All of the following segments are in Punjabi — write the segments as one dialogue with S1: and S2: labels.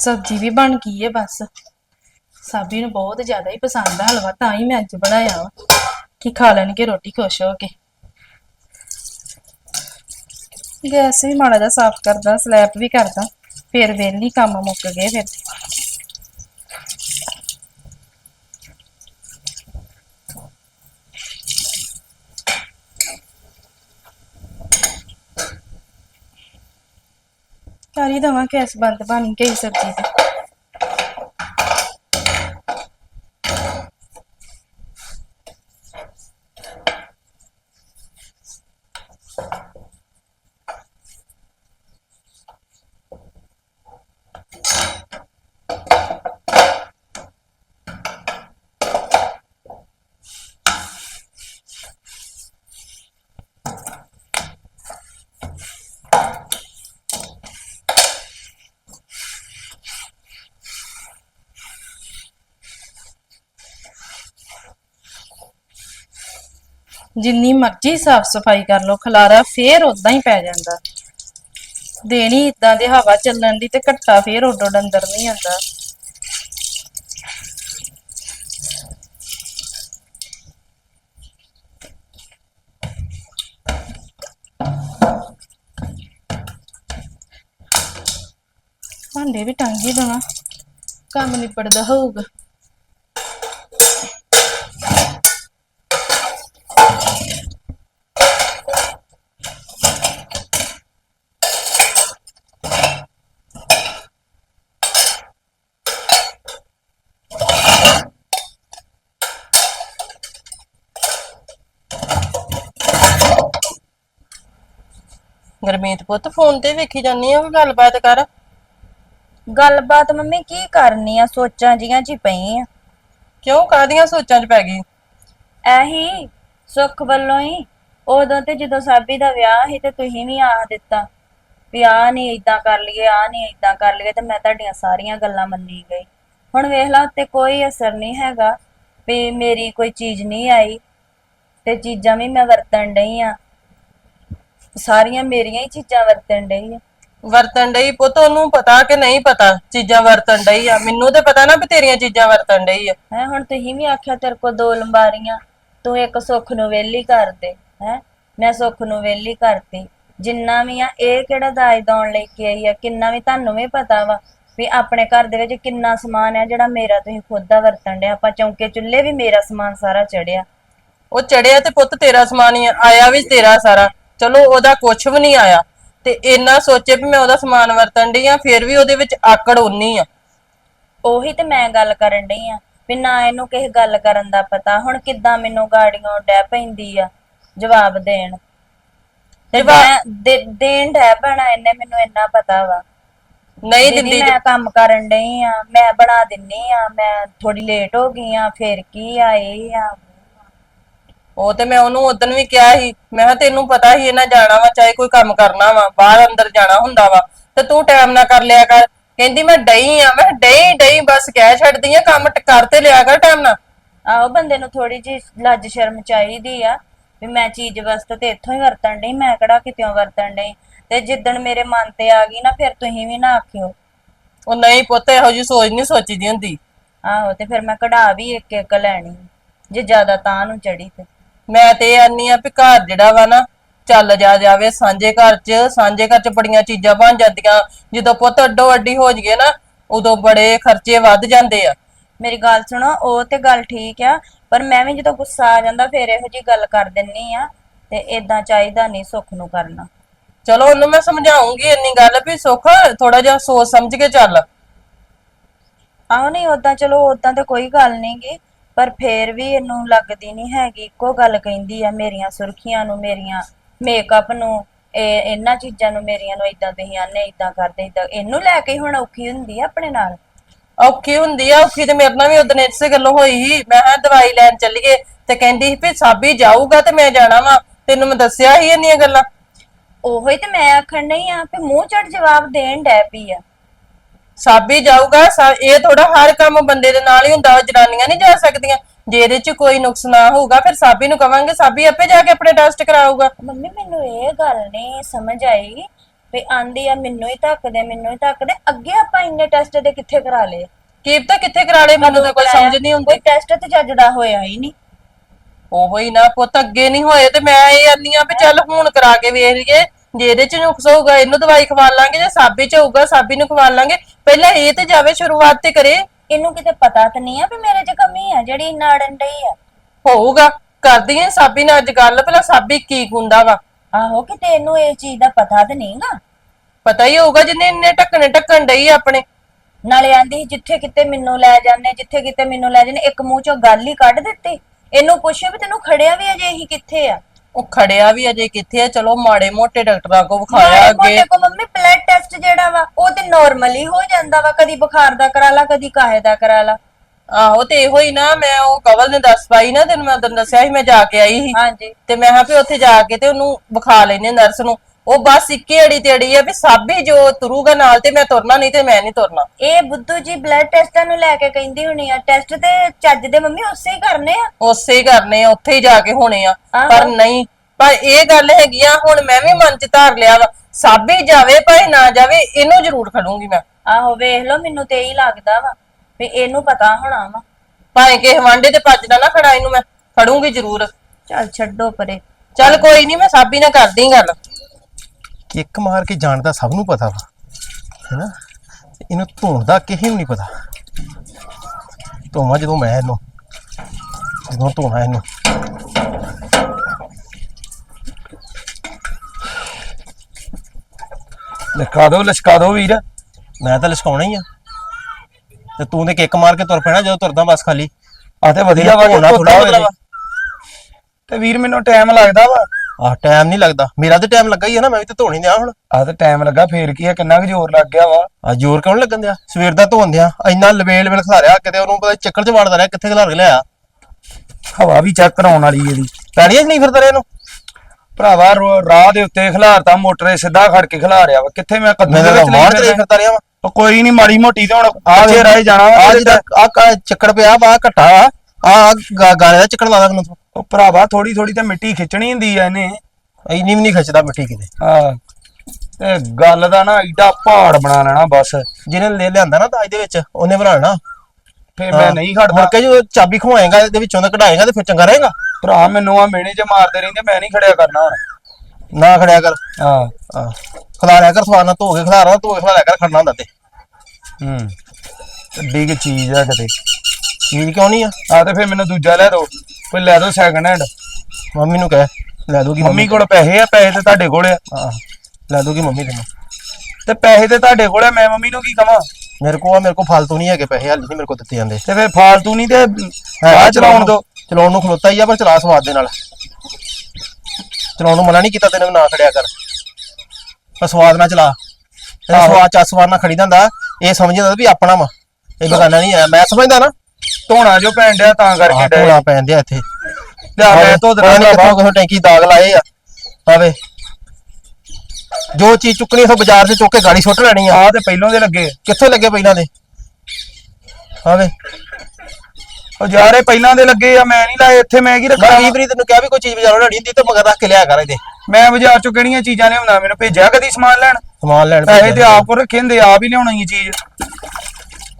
S1: ਸਬਜ਼ੀ ਵੀ ਬਣ ਗਈ ਹੈ ਬਸ। ਸਾਬੀ ਨੂੰ ਬਹੁਤ ਜ਼ਿਆਦਾ ਹੀ ਪਸੰਦ ਆ ਹਲਵਾ, ਤਾਂ ਹੀ ਮੈਂ ਅੱਜ ਬਣਾਇਆ ਵਾ। ਕਿ ਖਾ ਲੈਣਗੇ ਰੋਟੀ, ਖੁਸ਼ ਹੋ ਕੇ। ਗੈਸ ਵੀ ਮਾੜਾ ਜਿਹਾ ਸਾਫ਼ ਕਰਦਾ ਸਲੈਬ ਵੀ ਕਰਦਾ, ਫਿਰ ਵੇਲੀ ਕੰਮ ਮੁੱਕ ਗਏ ਫਿਰ। ਕਰ ਹੀ ਦਵਾਂ ਗੈਸ ਬੰਦ ਬਣ ਗਈ ਸਬਜ਼ੀ ਦੀ। ਜਿੰਨੀ ਮਰਜ਼ੀ ਸਾਫ਼ ਸਫ਼ਾਈ ਕਰ ਲੋ ਖਲਾਰਾ ਫੇਰ ਉਦਾਂ ਹੀ ਪੈ ਜਾਂਦਾ। ਦੇਣੀ ਇਦਾਂ ਦੇ ਹਵਾ ਚੱਲਣ ਦੀ ਤੇ ਘੱਟਾ ਫੇਰ ਉੱਡ ਉੱਡ ਅੰਦਰ ਨਹੀਂ ਆਉਂਦਾ। ਭਾਂਡੇ ਵੀ ਟੰਗ ਹੀ ਦੇਵਾਂ। ਕੰਮ ਨਿਪੜਦਾ ਹੋਊਗਾ।
S2: ਗਰਮੀਤ ਪੁੱਤ ਫੋਨ ਤੇ ਵੇਖੀ ਜਾਨੀ ਆ ਕੋਈ ਗੱਲਬਾਤ ਕਰ।
S3: ਗੱਲਬਾਤ ਮੰਮੀ ਕੀ ਕਰਨੀ ਆ ਸੋਚਾਂ ਜੀਆਂ ਹੀ ਪਈ ਆ।
S2: ਕਿਉਂ ਕਾਹਦੀਆਂ ਸੋਚਾਂ 'ਚ ਪੈ ਗਈ?
S3: ਐਹੀ ਸੁੱਖ ਵੱਲੋਂ ਹੀ ਉਦੋਂ ਤੇ ਜਦੋਂ ਸਾਬੀ ਦਾ ਵਿਆਹ ਸੀ ਤੇ ਤੁਸੀਂ ਵੀ ਆਖ ਦਿੱਤਾ ਵੀ ਆ ਨਹੀਂ ਇਦਾਂ ਕਰ ਲਈਏ ਆ ਨਹੀਂ ਇਦਾਂ ਕਰ ਲਈਏ ਤੇ ਮੈਂ ਤੁਹਾਡੀਆਂ ਸਾਰੀਆਂ ਗੱਲਾਂ ਮੰਨੀ ਗਈ। ਹੁਣ ਵੇਖ ਲਾ ਉੱਤੇ ਕੋਈ ਅਸਰ ਨਹੀਂ ਹੈਗਾ ਵੀ ਮੇਰੀ ਕੋਈ ਚੀਜ਼ ਨਹੀਂ ਆਈ ਤੇ ਚੀਜ਼ਾਂ ਵੀ ਮੈਂ ਵਰਤਣ ਡਈ ਆ। ਸਾਰੀਆਂ ਮੇਰੀਆਂ ਹੀ ਚੀਜ਼ਾਂ ਵਰਤਣ ਡਈ ਆ।
S2: ਵਰਤਣ ਡਈ? ਪੁੱਤ ਉਹਨੂੰ ਪਤਾ ਕਿ ਨਹੀਂ ਪਤਾ ਚੀਜ਼ਾਂ ਵਰਤਣ ਡਈ ਆ? ਮੈਨੂੰ ਤੇ ਪਤਾ ਨਾ ਵੀ ਤੇਰੀਆਂ ਚੀਜ਼ਾਂ ਵਰਤਣ ਡਈ ਆ।
S3: ਹੈ ਹੁਣ ਤੁਸੀਂ ਵੀ ਆਖਿਆ ਤੇਰੇ ਕੋ ਦੋ ਲੰਬਾਰੀਆਂ ਤੂੰ ਇੱਕ ਸੁੱਖ ਨੂੰ ਵੇਲੀ ਕਰ ਦੇ ਹੈ? ਮੈਂ ਸੁੱਖ ਨੂੰ ਵੇਲੀ ਕਰਤੀ। ਜਿੰਨਾ ਵੀ ਆ ਇਹ ਕਿਹੜਾ ਦਾਜ ਦੌਣ ਲੈ ਕੇ ਆਈ ਆ? ਕਿੰਨਾ ਵੀ ਤੁਹਾਨੂੰ ਵੀ ਪਤਾ ਵਾ ਵੀ ਆਪਣੇ ਘਰ ਦੇ ਵਿੱਚ ਕਿੰਨਾ ਸਮਾਨ ਆ ਜਿਹੜਾ ਮੇਰਾ ਤੁਸੀਂ ਖੁਦ ਦਾ ਵਰਤਣ ਡਿਆ ਆਪਾਂ ਚੌਂਕੇ ਚੁੱਲ੍ਹੇ ਵੀ ਮੇਰਾ ਸਮਾਨ ਸਾਰਾ ਚੜਿਆ
S2: ਉਹ ਚੜਿਆ ਤੇ ਪੁੱਤ ਤੇਰਾ ਸਮਾਨ ਹੀ ਆ, ਆਇਆ ਵੀ ਤੇਰਾ ਸਾਰਾ। ਚਲੋ ਉਹਦਾ ਕੁਝ ਵੀ ਨਹੀਂ ਆਇਆ। ਤੇ ਇੰਨਾ ਸੋਚੇ ਵੀ ਮੈਂ ਉਹਦਾ ਸਮਾਨ ਵਰਤਣ ਡਈ ਆ ਫਿਰ ਵੀ ਉਹਦੇ ਵਿੱਚ ਆਕੜ ਉਨੀ ਆ।
S3: ਉਹੀ ਤੇ ਮੈਂ ਗੱਲ ਕਰਨ ਡਈ ਆ ਵੀ ਨਾ ਇਹਨੂੰ ਕਿਸੇ ਗੱਲ ਕਰਨ ਦਾ ਪਤਾ। ਹੁਣ ਕਿੱਦਾਂ ਮੈਨੂੰ ਗਾੜੀਆਂ ਡੈ ਪੈਂਦੀ ਆ ਜਵਾਬ ਦੇਣ। ਤੇ ਮੈਂ ਦੇ- ਦੇਣ ਡੈ ਪੈਣਾ ਇਹਨੇ ਮੈਨੂੰ ਇੰਨਾ ਪਤਾ ਵਾ।
S2: ਨਹੀਂ
S3: ਦੀਦੀ
S2: ਦਿੰਦੀ
S3: ਮੈਂ ਕੰਮ ਕਰਨ ਡਈ ਆ ਮੈਂ ਬਣਾ ਦਿੰਨੀ ਆ ਮੈਂ ਥੋੜੀ ਲੇਟ ਹੋ ਗਈ ਆ ਫਿਰ ਕੀ ਆ ਇਹ ਆ।
S2: ਉਹ ਤੇ ਮੈਂ ਉਹਨੂੰ ਉਦੋਂ ਵੀ ਕਿਹਾ ਸੀ ਮੈਂ ਕਿਹਾ ਤੈਨੂੰ ਪਤਾ ਹੀ ਇਹਨਾਂ ਜਾਣਾ ਵਾ ਚਾਹੇ ਕੋਈ ਕੰਮ ਕਰਨਾ ਵਾ ਬਾਹਰ ਅੰਦਰ ਜਾਣਾ ਹੁੰਦਾ ਵਾ ਤੇ ਤੂੰ ਟਾਈਮ ਨਾ ਕਰ ਲਿਆ ਕਰ। ਕਹਿੰਦੀ ਮੈਂ ਡਈ ਆ ਮੈਂ ਡਈ ਡਈ ਬਸ ਕਹਿ ਛੱਡਦੀ ਆ ਕੰਮ ਟ- ਕਰ ਤੇ ਲਿਆ ਕਰ ਟਾਈਮ ਨਾਲ
S3: ਆਹੋ ਬੰਦੇ ਨੂੰ ਥੋੜੀ ਜਿਹੀ ਲੱਜ ਸ਼ਰਮ ਚਾਹੀਦੀ ਆ ਵੀ ਮੈਂ ਚੀਜ਼ ਵਸਤ ਤੇ ਇੱਥੋਂ ਹੀ ਵਰਤਣ ਡਈ ਮੈਂ ਕਿਹੜਾ ਕਿਤੇੋਂ ਵਰਤਣ ਡਈ। ਤੇ ਜਿੱਦਣ ਮੇਰੇ ਮਨ ਤੇ ਆ ਗਈ ਨਾ ਫਿਰ ਤੁਸੀਂ ਵੀ ਨਾ ਆਖਿਓ।
S2: ਉਹ ਨਹੀਂ ਪੁੱਤ ਇਹੋ ਜੀ ਸੋਚ ਨਹੀਂ ਸੋਚੀਦੀ ਹੁੰਦੀ।
S3: ਆਹੋ ਤੇ ਫਿਰ ਮੈਂ ਕਢਾ ਵੀ ਇੱਕ ਇੱਕ ਲੈਣੀ ਜੇ ਜ਼ਿਆਦਾ ਤਾਂ ਨੂੰ ਚੜੀ ਤੇ।
S2: ਮੈਂ ਤੇ ਆਨੀ ਆ ਵੀ ਘਰ ਜਿਹੜਾ ਵਾ ਨਾ ਚੱਲ ਜਾ ਜਾਵੇ ਸਾਂਝੇ ਘਰ 'ਚ ਸਾਂਝੇ ਘਰ 'ਚ ਬੜੀਆਂ ਚੀਜ਼ਾਂ ਬਣ ਜਾਂਦੀਆਂ। ਜਦੋਂ ਪੁੱਤ ਅੱਡੋ ਅੱਡੀ ਹੋ ਜਗੇ ਨਾ ਉਦੋਂ ਬੜੇ ਖਰਚੇ ਵੱਧ ਜਾਂਦੇ ਆ।
S3: ਮੇਰੀ ਗੱਲ ਸੁਣੋ ਉਹ ਤੇ ਗੱਲ ਠੀਕ ਆ ਪਰ ਮੈਂ ਵੀ ਜਦੋਂ ਗੁੱਸਾ ਆ ਜਾਂਦਾ ਫਿਰ ਇਹੋ ਜੀ ਗੱਲ ਕਰ ਦਿੰਨੀ ਆ ਤੇ ਇਦਾਂ ਚਾਹੀਦਾ ਨਹੀਂ ਸੁੱਖ ਨੂੰ ਕਰਨਾ।
S2: ਚਲੋ ਉਹਨੂੰ ਮੈਂ ਸਮਝਾਉਂਗੀ ਇੰਨੀ ਗੱਲ ਵੀ ਸੁੱਖ ਥੋੜਾ ਜਿਹਾ ਸੋਚ ਸਮਝ ਕੇ ਚੱਲ।
S3: ਆਹੋ ਨਹੀਂ ਉਦਾਂ ਚਲੋ ਉਦਾਂ ਤੇ ਕੋਈ ਗੱਲ ਨੀ ਗੀ। ਪਰ ਫੇਰ ਵੀ ਇਹਨੂੰ ਲੱਗਦੀ ਨਹੀਂ ਹੈਗੀ। ਇੱਕੋ ਗੱਲ ਕਹਿੰਦੀ ਆ ਮੇਰੀਆਂ ਸੁਰਖੀਆਂ ਨੂੰ ਮੇਰੀਆਂ ਮੇਕਅਪ ਨੂੰ ਇਹ ਇਹਨਾਂ ਚੀਜ਼ਾਂ ਨੂੰ ਮੇਰੀਆਂ ਨੂੰ ਇਦਾਂ ਤੁਸੀਂ ਆਨੇ ਇਦਾਂ ਕਰਦੇ ਇਦਾਂ ਇਹਨੂੰ ਲੈ ਕੇ ਹੀ ਹੁਣ ਔਖੀ ਹੁੰਦੀ ਆ ਆਪਣੇ ਨਾਲ।
S2: ਔਖੀ ਹੁੰਦੀ ਆ ਔਖੀ ਤੇ ਮੇਰੇ ਨਾਲ ਵੀ ਉਦੋਂ ਇਸੇ ਗੱਲੋਂ ਹੋਈ ਸੀ। ਮੈਂ ਹਾਂ ਦਵਾਈ ਲੈਣ ਚੱਲੀਏ ਤੇ ਕਹਿੰਦੀ ਸੀ ਵੀ ਸਾਬੀ ਜਾਊਗਾ ਤੇ ਮੈਂ ਜਾਣਾ ਵਾ। ਤੈਨੂੰ ਮੈਂ ਦੱਸਿਆ ਸੀ ਇੰਨੀਆਂ ਗੱਲਾਂ।
S3: ਉਹੋ ਹੀ ਤੇ ਮੈਂ ਆਖਣ ਨਹੀਂ ਆ ਕਿ ਮੂੰਹ ਚੜ ਜਵਾਬ ਦੇਣ ਡੈ ਪਈ ਆ।
S2: ਸਾਬੀ ਜਾਊਗਾ ਇਹ ਥੋੜਾ ਹਰ ਕੰਮ ਬੰਦੇ ਦੇ ਨਾਲ ਹੀ ਹੁੰਦਾ ਜਨਾਨੀਆਂ ਨਹੀਂ ਜਾ ਸਕਦੀਆਂ। ਜੇ ਇਹਦੇ 'ਚ ਕੋਈ ਨੁਕਸ ਨਾ ਹੋਊਗਾ ਫਿਰ ਸਾਬੀ ਨੂੰ ਕਵਾਂਗੇ ਸਾਬੀ ਆਪੇ ਜਾ ਕੇ ਆਪਣੇ ਟੈਸਟ ਕਰਾਊਗਾ।
S3: ਮੰਮੀ ਮੈਨੂੰ ਇਹ ਗੱਲ ਨਹੀਂ ਸਮਝ ਆਈ ਵੀ ਆਂਦੀ ਆ ਮੈਨੂੰ ਹੀ ਧੱਕਦੇ ਮੈਨੂੰ ਹੀ ਧੱਕਦੇ ਅੱਗੇ ਆਪਾਂ ਇੰਨੇ ਟੈਸਟ ਦੇ ਕਿੱਥੇ ਕਰਾ ਲਏ?
S2: ਕੀਪ ਤਾਂ ਕਿੱਥੇ ਕਰਾ ਲਏ ਮੈਨੂੰ ਤਾਂ ਕੋਈ ਸਮਝ ਨਹੀਂ ਆਉਂਦੀ।
S3: ਕੋਈ ਟੈਸਟ ਤੇ ਚੱਜਦਾ ਹੋਇਆ ਹੀ ਨਹੀਂ।
S2: ਉਹੋ ਹੀ ਨਾ ਪੁੱਤ ਅੱਗੇ ਨਹੀਂ ਹੋਏ ਤੇ ਮੈਂ ਇਹ ਆਨੀ ਆ ਵੀ ਚੱਲ ਹੁਣ ਕਰਾ ਕੇ ਵੇਖ ਲਈਏ। ਜੇ ਇਹਦੇ ਚ ਨੁਕਸ ਹੋਊਗਾ ਇਹਨੂੰ ਦਵਾਈ ਖਵਾ ਲਾਂਗੇ ਜੇ ਸਾਬੀ ਚ ਹੋਊਗਾ ਸਾਬੀ ਨੂੰ ਖਵਾ ਲਾਂਗੇ। ਪਹਿਲਾਂ ਇਹ ਤੇ ਜਾਵੇ ਸ਼ੁਰੂਆਤ ਤੇ ਕਰੇ।
S3: ਇਹਨੂੰ ਕਿਤੇ ਪਤਾ ਤਾਂ ਨਹੀਂ ਆ ਵੀ ਮੇਰੇ 'ਚ ਕਮੀ ਆ ਜਿਹੜੀ ਨਾੜਨ ਡਈ ਆ।
S2: ਹੋਊਗਾ ਕਰਦੀ ਐ ਸਾਬੀ ਨਾਲ ਅੱਜ ਗੱਲ ਪਹਿਲਾਂ ਸਾਬੀ ਕੀ ਗੁੰਦਾ ਵਾ।
S3: ਆਹੋ ਕਿਤੇ ਇਹਨੂੰ ਇਹ ਚੀਜ਼ ਦਾ ਪਤਾ ਤਾਂ ਨਹੀਂਗਾ
S2: ਪਤਾ ਹੀ ਹੋਊਗਾ ਜਿੰਨੇ ਇੰਨੇ ਢੱਕਣੇ ਢੱਕਣ ਡਈ ਆ ਆਪਣੇ।
S3: ਨਾਲੇ ਆਂਦੀ ਜਿੱਥੇ ਕਿਤੇ ਮੈਨੂੰ ਲੈ ਜਾਂਦੇ ਜਿੱਥੇ ਕਿਤੇ ਮੈਨੂੰ ਲੈ ਜਾਂਦੇ ਇੱਕ ਮੂੰਹ ਚੋਂ ਗੱਲ ਹੀ ਕੱਢ ਦਿੱਤੀ। ਇਹਨੂੰ ਪੁੱਛਿਆ ਵੀ ਤੈਨੂੰ ਖੜਿਆ ਵੀ ਅਜੇ ਹੀ ਕਿੱਥੇ ਆ?
S2: ਉਹ ਖੜਿਆ ਵੀ ਅਜੇ ਕਿੱਥੇ ਆ? ਚਲੋ ਮਾੜੇ ਮੋਟੇ ਡਾਕਟਰਾਂ ਕੋ ਵਿਖਾਇਆ ਅੱਗੇ।
S3: ਕੋ ਮੰਮੀ ਬਲੱਡ ਟੈਸਟ ਜਿਹੜਾ ਵਾ ਉਹ ਤੇ ਨਾਰਮਲ ਹੀ ਹੋ ਜਾਂਦਾ ਵਾ ਕਦੀ ਬੁਖਾਰ ਦਾ ਕਰਾ ਲਾ ਕਦੀ ਕਾਹੇ ਦਾ ਕਰਾ ਲਾ।
S2: ਆਹੋ ਤੇ ਇਹੋ ਹੀ ਨਾ ਮੈਂ ਉਹ ਕਵਲ ਨੇ ਦੱਸ ਪਾਈ ਨਾ ਤੈਨੂੰ ਮੈਂ ਉਦੋਂ ਦੱਸਿਆ ਸੀ ਮੈਂ ਜਾ ਕੇ ਆਈ ਸੀ।
S3: ਹਾਂਜੀ।
S2: ਤੇ ਮੈਂ ਕਿਹਾ ਵੀ ਉੱਥੇ ਜਾ ਕੇ ਤੇ ਉਹਨੂੰ ਵਿਖਾ ਲੈਨੇ ਨਰਸ ਨੂੰ। ਉਹ ਬਸ ਇੱਕੇ ਅੜੀ ਤੇ ਅੜੀ ਆ ਵੀ ਸਾਬੀ ਜੋ ਤੁਰੂਗਾ ਨਾਲ ਤੇ ਮੈਂ ਤੁਰਨਾ ਨਹੀਂ ਤੇ ਮੈਂ ਨਹੀਂ ਤੁਰਨਾ।
S3: ਇਹ ਬੁੱਧੂ ਜੀ ਬਲੱਡ ਟੈਸਟਾਂ ਨੂੰ ਲੈ ਕੇ ਕਹਿੰਦੀ ਹੋਣੀ ਆ। ਟੈਸਟ ਤੇ ਚੱਜ ਦੇ ਮੰਮੀ ਉਸੇ ਹੀ ਕਰਨੇ ਆ।
S2: ਉਸੇ ਹੀ ਕਰਨੇ ਆ ਉੱਥੇ ਹੀ ਜਾ ਕੇ ਹੋਣੇ ਆ। ਪਰ ਨਹੀਂ ਪਰ ਇਹ ਗੱਲ ਹੈਗੀ ਆ ਹੁਣ ਮੈਂ ਵੀ ਮਨ ਚ ਧਾਰ ਲਿਆ ਵਾ ਸਾਬੀ ਜਾਵੇ ਭਾਵੇਂ ਨਾ ਜਾਵੇ ਇਹਨੂੰ ਜ਼ਰੂਰ ਖੜੂੰਗੀ ਮੈਂ।
S3: ਆਹੋ ਵੇਖ ਲਓ ਮੈਨੂੰ ਤੇ ਇਹੀ ਲੱਗਦਾ ਵਾ ਵੀ ਇਹਨੂੰ ਪਤਾ ਹੋਣਾ ਵਾ।
S2: ਭਾਵੇਂ ਕਿਸੇ ਵਾਂਡੇ ਤੇ ਭੱਜਦਾ ਨਾ ਖੜਾ ਇਹਨੂੰ ਮੈਂ ਖੜੂੰਗੀ ਜ਼ਰੂਰ।
S3: ਚੱਲ ਛੱਡੋ ਪਰੇ।
S2: ਚੱਲ ਕੋਈ ਨਹੀਂ ਮੈਂ ਸਾਬੀ ਨਾਲ ਕਰਦੀ ਗੱਲ।
S4: ਕਿੱਕ ਮਾਰ ਕੇ ਜਾਣਦਾ ਸਭ ਨੂੰ ਪਤਾ ਵਾ ਹੈਨਾ? ਇਹਨੂੰ ਧੋਣ ਦਾ ਕਿਸੇ ਨੂੰ ਨਹੀਂ ਪਤਾ। ਧੋਵਾਂ ਜਦੋਂ ਮੈਂ ਇਹਨੂੰ ਜਦੋਂ ਧੋਣਾ ਇਹਨੂੰ।
S5: ਲਿਖਾ ਦੋ ਲਿਸ਼ਕਾ ਦੋ ਵੀਰ।
S4: ਮੈਂ ਤਾਂ ਲਿਸ਼ਕਾਉਣਾ ਹੀ ਆ। ਤੇ ਤੂੰ ਨੇ ਕਿੱਕ ਮਾਰ ਕੇ ਤੁਰ ਪੈਣਾ ਜਦੋਂ ਤੁਰਦਾ ਬਸ ਖਾਲੀ।
S5: ਆ ਤੇ ਵਧੀਆ ਵਾ
S4: ਥੋੜ੍ਹਾ
S5: ਹੋਵੇ ਤੇ ਵੀਰ ਮੈਨੂੰ ਟਾਈਮ ਲੱਗਦਾ ਵਾ।
S4: ਆਹ ਟਾਈਮ ਨਹੀਂ ਲੱਗਦਾ। ਮੇਰਾ ਤੇ ਟਾਈਮ ਲੱਗਾ ਹੀ ਆ ਨਾ ਮੈਂ ਵੀ ਤੇ ਧੋਣੀ ਦਿਆਂ ਹੁਣ।
S5: ਆ ਤੇ ਟਾਈਮ ਲੱਗਾ ਫੇਰ ਕੀ ਆ ਕਿੰਨਾ ਕੁ ਜ਼ੋਰ ਲੱਗ ਗਿਆ ਵਾ।
S4: ਆ ਜ਼ੋਰ ਕਿਉਂ ਨੀ ਲੱਗਣ ਦਿਆ? ਸਵੇਰ ਦਾ ਧੋਣ ਦਿਆਂ। ਇੰਨਾ ਲਵੇਲ ਵੇਲ ਖਿਲਾਰਿਆ ਕਿਤੇ ਉਹਨੂੰ ਪਤਾ ਚੱਕਰ ਚ ਵੜਦਾ ਰਿਹਾ ਕਿੱਥੇ ਖਿਲਾਰ ਕੇ ਲਿਆ
S5: ਹਵਾ ਵੀ ਚੈੱਕ ਕਰਾਉਣ ਵਾਲੀ ਇਹਦੀ।
S4: ਪੈਣੀਆਂ ਨਹੀਂ ਫਿਰਦਾ ਰਿਹਾ ਇਹਨੂੰ
S5: ਭਰਾਵਾ ਰੋ- ਰਾਹ ਦੇ ਉੱਤੇ ਖਿਲਾਰਤਾ ਮੋਟਰ ਸਿੱਧਾ ਖੜ ਕੇ ਖਿਲਾਰਿਆ ਵਾ। ਕਿੱਥੇ ਮੈਂ ਕੱਦੂ
S4: ਮੈਂ
S5: ਦੇ
S4: ਤਾਂ
S5: ਵਿੱਚ ਲਈ
S4: ਤੇ ਫਿਰਦਾ ਰਿਹਾ ਵਾ।
S5: ਉਹ ਕੋਈ ਨਹੀਂ ਮਾੜੀ ਮੋਟੀ ਤੇ ਹੁਣ
S4: ਆ
S5: ਰਹਿ ਜਾਣਾ ਵਾ
S4: ਆ
S5: ਇਹਦੇ
S4: ਆ ਚੱਕੜ ਪਿਆ ਵਾ ਘੱਟਾ ਆ ਆ ਗਾਲੇ ਦਾ ਚੱਕੜ ਲਾ ਮੈਨੂੰ ਤੂੰ।
S5: ਉਹ ਭਰਾਵਾ ਥੋੜੀ ਥੋੜੀ ਤੇ ਮਿੱਟੀ ਖਿੱਚਣੀ ਹੁੰਦੀ ਆ ਇਹਨੇ।
S4: ਇੰਨੀ ਵੀ ਨਹੀਂ ਖਿੱਚਦਾ ਮਿੱਟੀ ਕਿਤੇ।
S5: ਆ ਤੇ ਗੱਲ ਦਾ ਨਾ ਏਡਾ ਪਹਾੜ ਬਣਾ ਲੈਣਾ ਬਸ।
S4: ਜਿਹਨੇ ਲੈ ਲਿਆਂਦਾ ਨਾ ਦਾਜ ਦੇ ਵਿੱਚ ਉਹਨੇ ਬਣਾਣਾ
S5: ਫੇਰ ਮੈਂ ਨਹੀਂ ਖੜਦਾ।
S4: ਮੁੜ ਕੇ ਜੋ ਚਾਬੀ ਖਵਾਏਗਾ ਇਹਦੇ ਵਿੱਚੋਂ ਤਾਂ ਕਢਾਏਗਾ ਤੇ ਫਿਰ ਚੰਗਾ ਰਹੇਗਾ।
S5: ਭਰਾ ਮੈਨੂੰ ਆ ਮੇਣੇ ਚ ਮਾਰਦੇ ਰਹਿੰਦੇ ਮੈਂ ਨਹੀਂ ਖੜਿਆ ਕਰਨਾ।
S4: ਨਾ ਖੜਿਆ ਕਰ।
S5: ਆ
S4: ਆ ਖਿਲਾਰਿਆ ਕਰ ਸਵਾਰ ਨਾਲ ਧੋ ਕੇ ਖਿਲਾਰਾ ਧੋ ਕੇ ਖਿਲਾਰਿਆ ਕਰ ਖੜਨਾ ਹੁੰਦਾ ਤੇ।
S5: ਹੂੰ। ਕੁ ਚੀਜ਼ ਆ ਕਿਤੇ।
S4: ਚੀਜ਼ ਕਿਉਂ ਨਹੀਂ ਆ?
S5: ਆ ਤੇ ਫੇਰ ਮੈਨੂੰ ਦੂਜਾ ਲੈ ਦੋ। ਕੋਈ ਲੈ ਦੋ ਸੈਕੰਡ ਹੈਂਡ
S4: ਮੰਮੀ ਨੂੰ ਕਹਿ ਲੈ ਦੂਗੀ
S5: ਮੰਮੀ। ਕੋਲ ਪੈਸੇ ਆ ਪੈਸੇ ਤੇ ਤੁਹਾਡੇ ਕੋਲ ਆ।
S4: ਹਾਂ ਲੈ ਦੂਗੀ ਮੰਮੀ ਤੈਨੂੰ।
S5: ਤੇ ਪੈਸੇ ਤੇ ਤੁਹਾਡੇ ਕੋਲ ਆ ਮੈਂ ਮੰਮੀ ਨੂੰ ਕੀ ਕਵਾਂ?
S4: ਮੇਰੇ ਕੋਲ ਆ ਮੇਰੇ ਕੋਲ ਫालतू ਨਹੀਂ ਹੈਗੇ ਪੈਸੇ ਹਾਲੇ ਨਹੀਂ ਮੇਰੇ ਕੋਲ ਦਿੱਤੇ ਜਾਂਦੇ।
S5: ਤੇ ਫੇਰ ਫਾਲਤੂ ਨਹੀਂ ਤੇ ਆ ਚਲਾਉਣ ਦੋ
S4: ਚਲਾਉਣ ਨੂੰ ਖਲੋਤਾ ਹੀ ਆ ਪਰ ਚਲਾ ਸਵਾਦ ਦੇ ਨਾਲ। ਚਲਾਉਣ ਨੂੰ ਮਨਾ ਨਹੀਂ ਕੀਤਾ ਤੈਨੂੰ ਨਾ ਖੜਿਆ ਕਰ। ਪਰ ਸਵਾਦ ਨਾਲ ਚਲਾ। ਇਹ। ਸਵਾਦ ਚਾ ਸਵਾਦ ਨਾਲ ਖੜੀ ਦਾ ਹੁੰਦਾ। ਇਹ ਸਮਝਦਾ ਵੀ ਆਪਣਾ ਵਾ। ਇਹ ਬਗਾਨਾ ਨਹੀਂ ਆ ਮੈਂ ਸਮਝਦਾ ਨਾ।
S5: ਧੋਣਾ ਜੋ ਪੈਣ ਡਿਆ ਤਾਂ ਕਰਕੇ ਡਿਆ
S4: ਧੋਣਾ ਪੈਂਦੇ ਆ ਇੱਥੇ।
S5: ਲਿਆ ਮੈਂ ਧੋ
S4: ਪਤਾ ਨੀ ਕਿੱਥੋਂ ਕਿਥੋਂ ਟੈਂਕੀ ਦਾਗ ਲਾਏ ਆ। ਆਵੇ। ਜੋ ਚੀਜ਼ ਚੁੱਕਣੀ ਉਹ ਬਾਜ਼ਾਰ 'ਚ ਚੁੱਕ ਕੇ ਗਾੜੀ ਸੁੱਟ ਲੈਣੀ ਆ।
S5: ਆ ਤੇ ਪਹਿਲੋਂ ਦੇ ਲੱਗੇ।
S4: ਕਿੱਥੋਂ ਲੱਗੇ ਪਹਿਲਾਂ ਦੇ? ਆਵੇ।
S5: ਉਹ ਯਾਰ ਪਹਿਲਾਂ ਦੇ ਲੱਗੇ ਆ ਮੈਂ ਨਹੀਂ ਲਾਏ। ਇੱਥੇ ਮੈਂ ਕੀ
S4: ਮੈਂ
S5: ਰੱਖਣਾ
S4: ਵੀਹ ਵਾਰੀ ਤੈਨੂੰ ਕਿਹਾ ਵੀ ਕੋਈ ਚੀਜ਼ ਬਾਜ਼ਾਰੋਂ ਲੈਣੀ ਹੁੰਦੀ ਤਾਂ ਮਗਰ ਰੱਖ ਕੇ ਲਿਆ ਕਰ ਇਹਦੇ।
S5: ਮੈਂ ਬਾਜ਼ਾਰ ਚੋਂ ਕਿਹੜੀਆਂ ਚੀਜ਼ਾਂ ਲਿਆਉਂਦਾ? ਮੈਨੂੰ ਭੇਜਿਆ ਕਦੀ ਸਮਾਨ ਲੈਣ?
S4: ਸਮਾਨ ਲੈਣ
S5: ਪੈਸੇ ਤੇ ਆਪ ਕੋ ਰੱਖੇ ਹੁੰਦੇ ਆਪ ਹੀ ਲਿਆਉਣੀ ਚੀਜ਼।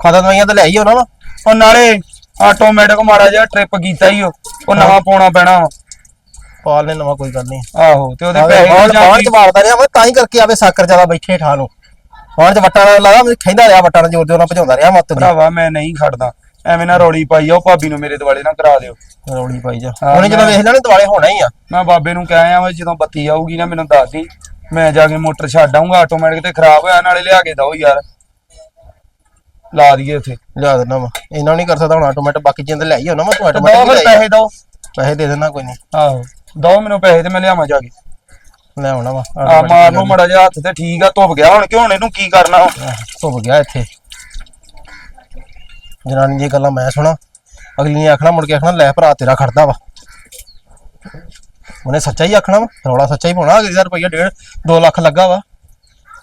S4: ਖਾਦਾ ਦਵਾਈਆਂ ਤਾਂ ਲੈ ਆਈ ਹੋਣਾ ਵਾ
S5: ਉਹ ਨਾਲੇ ਆਟੋਮੈਟਿਕ ਮਾੜਾ ਜਿਹਾ ਟ੍ਰਿਪ ਕੀਤਾ ਹੀ ਉਹ। ਉਹ ਨਵਾਂ ਪਾਉਣਾ ਪੈਣਾ ਵਾ।
S4: ਪਾਲ ਨੇ ਨਵਾਂ ਕੋਈ ਗੱਲ ਨਹੀਂ
S5: ਆਹੋ ਤੇ ਉਹਦੇ ਪੈਸੇ ਜਾਂ
S4: ਬਾਹਰ ਚ ਮਾਰਦਾ ਰਿਹਾ ਮੈਂ ਤਾਂ ਹੀ ਕਰਕੇ ਆਵੇ ਸਾਕਰ ਜ਼ਿਆਦਾ ਬੈਠੇ ਠਾ ਨੂੰ। ਬਾਹਰ ਚ ਵੱਟਾਂ ਨਾਲ ਲਾਇਆ ਮੈਂ ਖੈਂਦਾ ਰਿਹਾ ਵੱਟਾਂ ਨਾਲ ਜ਼ੋਰ ਜ਼ੋਰ ਨਾਲ ਭਜਾਉਂਦਾ ਰਿਹਾ ਮੱਤ ਦੀ
S5: ਭਰਾਵਾ ਮੈਂ ਨਹੀਂ ਖੜਦਾ। ਐਵੇਂ ਨਾ ਰੌਲੀ ਪਾਈ ਆ ਉਹ ਭਾਬੀ ਨੂੰ ਮੇਰੇ ਦੁਆਲੇ ਨਾ ਕਰਾ ਦਿਓ।
S4: ਰੌਲੀ ਪਾਈ ਜਾ।
S5: ਹਾਂ,
S4: ਉਹਨੇ ਜਦੋਂ
S5: ਮੈਂ-
S4: ਵੇਖ ਲੈਣੇ ਦੁਆਲੇ ਹੋਣਾ ਹੀ ਆ।
S5: ਮੈਂ ਬਾਬੇ ਨੂੰ ਕਹਿ ਆਇਆ ਵਾ ਜਦੋਂ ਬੱਤੀ ਆਊਗੀ ਨਾ ਮੈਨੂੰ ਦੱਸ ਦੀ। ਮੈਂ ਜਾ ਕੇ ਮੋਟਰ ਛੱਡ ਆਊਂਗਾ ਆਟੋਮੈਟਿਕ ਤੇ ਖਰਾਬ ਹੋਇਆ ਨਾਲੇ ਲਿਆ ਕੇ ਦਓ ਯਾਰ। ਲਾ ਦਈਏ ਉੱਥੇ
S4: ਲਿਆ ਦੇਣਾ ਵਾ। ਇਹਨਾਂ ਨਹੀਂ ਕਰ ਸਕਦਾ ਹੁਣ ਆਟੋਮੈਟਿਕ ਬਾਕੀ ਤਾਂ ਲੈ ਹੀ ਹੋਣਾ ਵਾ ਤੂੰ
S5: ਦੋ
S4: ਆਟੋਮੈਟਿਕ
S5: ਫਿਰ ਪੈਸੇ ਦੋ।
S4: ਪੈਸੇ ਦੇ ਦੇਣਾ ਕੋਈ ਨਹੀਂ
S5: ਆਹੋ ਦੋ ਮੈਨੂੰ ਪੈਸੇ ਤੇ ਮੈਂ ਲਿਆਵਾਂ ਜਾ ਕੇ।
S4: ਲੈ ਆਉਣਾ ਵਾ
S5: ਆ ਮਾਰ ਨੂੰ ਮੜਾ ਜਿਹਾ ਹੱਥ ਤੇ ਠੀਕ ਆ ਧੁੱਪ ਗਿਆ। ਹੁਣ ਕਿ ਹੁਣ ਇਹਨੂੰ ਕੀ ਕਰਨਾ?
S4: ਧੁੱਪ ਗਿਆ ਇੱਥੇ। ਜਨਾਨੀ ਦੀਆਂ ਗੱਲਾਂ ਮੈਂ ਸੁਣਾ। ਅਗਲੀ ਨੇ ਆਖਣਾ ਮੁੜ ਕੇ ਆਖਣਾ ਲੈ ਭਰਾ ਤੇਰਾ ਖੜਦਾ ਵਾ। ਉਹਨੇ ਸੱਚਾ ਹੀ ਆਖਣਾ ਵਾ ਰੌਲਾ ਸੱਚਾ ਹੀ ਪਾਉਣਾ ਅਗਲੀ ਦਾ ਰੁਪਈਆ ਡੇਢ 2 ਲੱਖ ਲੱਗਾ ਵਾ।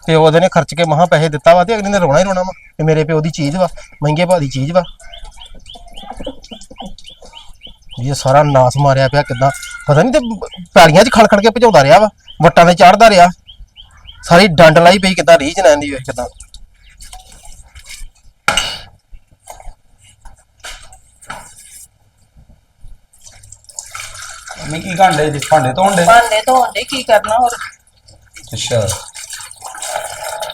S4: ਤੇ ਉਹਦੇ ਨੇ ਖਰਚ ਕੇ ਮਹਾ ਪੈਸੇ ਦਿੱਤਾ ਵਾ ਤੇ ਅਗਲੀ ਨੇ ਰੋਣਾ ਹੀ ਰੋਣਾ ਵਾ ਇਹ ਮੇਰੇ ਪਿਓ ਦੀ ਚੀਜ਼ ਵਾ ਮਹਿੰਗੇ ਭਾਅ ਦੀ ਚੀਜ਼ ਵਾ। ਇਹ ਸਾਰਾ ਨਾਸ ਮਾਰਿਆ ਪਿਆ ਕਿਦਾਂ? ਪਤਾ ਨਹੀਂ ਤੇ ਪੈੜੀਆਂ 'ਚ ਖੜ ਖੜ ਕੇ ਭਜਾਉਂਦਾ ਰਿਹਾ ਵਾ ਵੱਟਾਂ ਤੇ ਚੜਦਾ ਰਿਹਾ। ਸਾਰੀ ਡੰਡ ਲਾਈ ਪਈ ਕਿਦਾਂ ਰੀਝ ਲੈਂਦੀ ਵੇਖ ਕਿਦਾਂ।
S5: ਮੰਮੀ ਕੀ ਘੰਟੇ ਜੀ ਭਾਂਡੇ ਧੋਣ ਦੇ
S2: ਭਾਂਡੇ ਧੋਣ ਦੇ ਕੀ ਕਰਨਾ ਹੋਰ?
S5: ਅੱਛਾ।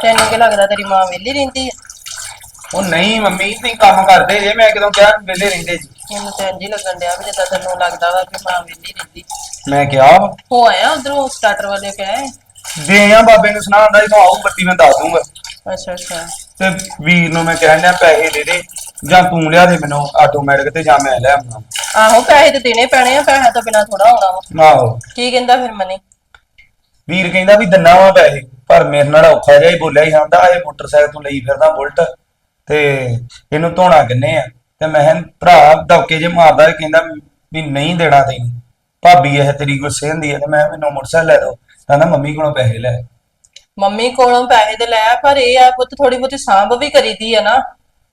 S2: ਤੈਨੂੰ ਕੀ ਲੱਗਦਾ ਤੇਰੀ ਮਾਂ ਵਿਹਲੀ ਰਹਿੰਦੀ ਆ।
S5: ਉਹ ਨਹੀਂ ਮੰਮੀ ਤੁਸੀਂ ਕੰਮ ਕਰਦੇ ਜੇ ਮੈਂ ਕਿਦੋਂ ਕਿਹਾ ਵਿਹਲੇ ਰਹਿੰਦੇ ਜੀ।
S2: ਮੈਨੂੰ ਤਾਂ ਹੀ ਲੱਗਣ ਡਿਆ ਵੀ ਜਿੱਦਾਂ ਤੈਨੂੰ ਲੱਗਦਾ ਵਾ ਕਿ ਮਾਂ ਵਿਹਲੀ ਰਹਿੰਦੀ।
S5: ਮੈਂ ਕਿਹਾ ਵਾ।
S2: ਹੋ ਆਇਆ ਉਧਰੋਂ ਸਟਾਰਟਰ ਵਾਲੇ ਕਹੇ?
S5: ਦੇ ਆ ਬਾਬੇ ਨੂੰ ਸੁਣਾ ਹੁੰਦਾ ਜਦੋਂ ਆਊ ਬੱਤੀ ਮੈਂ ਦੱਸ ਦੂੰਗਾ
S2: ਅੱਛਾ ਅੱਛਾ।
S5: ਤੇ ਵੀਰ ਨੂੰ ਮੈਂ ਕਹਿਣ ਡਿਆ ਪੈਸੇ ਦੇ ਦੇ ਜਾਂ ਤੂੰ ਲਿਆ ਦੇ ਮੈਨੂੰ ਆਟੋਮੈਟਿਕ ਤੇ ਜਾਂ ਮੈਂ ਲੈ ਆਉਣਾ
S2: ਆਹੋ ਪੈਸੇ ਤੇ ਦੇਣੇ ਪੈਣੇ ਆ ਪੈਸੇ ਤੋਂ ਬਿਨਾ ਥੋੜਾ ਹੋਣਾ ਵਾ।
S5: ਆਹੋ।
S2: ਕੀ ਕਹਿੰਦਾ ਫਿਰ ਮਨੀ?
S5: ਵੀਰ ਕਹਿੰਦਾ ਵੀ ਦੰਨਾ ਵਾ ਪੈਸੇ। ਪਰ ਮੇਰੇ ਨਾਲ ਔਖਾ ਜਿਹਾ ਹੀ ਬੋਲਿਆ ਹੀ ਜਾਂਦਾ ਇਹ ਮੋਟਰਸਾਈਕਲ ਤੋਂ ਲਈ ਫਿਰਦਾ ਬੁਲਟ ਤੇ ਇਹਨੂੰ ਧੋਣਾ ਕਿੰਨੇ ਆ? ਤੇ ਮੈਂ ਕਿਹਾ ਭਰਾ ਦਵਕੇ ਜੇ ਮਾਰਦਾ ਇਹ ਕਹਿੰਦਾ ਵੀ ਨਹੀਂ ਦੇਣਾ ਤੈਨੂੰ। ਭਾਬੀ ਇਹ ਤੇਰੀ ਗੁੱਸੇ ਹੁੰਦੀ ਹੈ ਤੇ ਮੈਂ ਮੈਨੂੰ ਮੋਟਰਸਾਈਕਲ ਲੈ ਦੋ। ਕਹਿੰਦਾ ਮੰਮੀ ਕੋਲੋਂ ਪੈਸੇ ਲੈ।
S2: ਮੰਮੀ ਕੋਲੋਂ ਪੈਸੇ ਤੇ ਲੈ ਪਰ ਇਹ ਆ ਪੁੱਤ ਥੋੜੀ ਬਹੁਤੀ ਸਾਂਭ ਵੀ ਕਰੀਦੀ ਆ ਨਾ।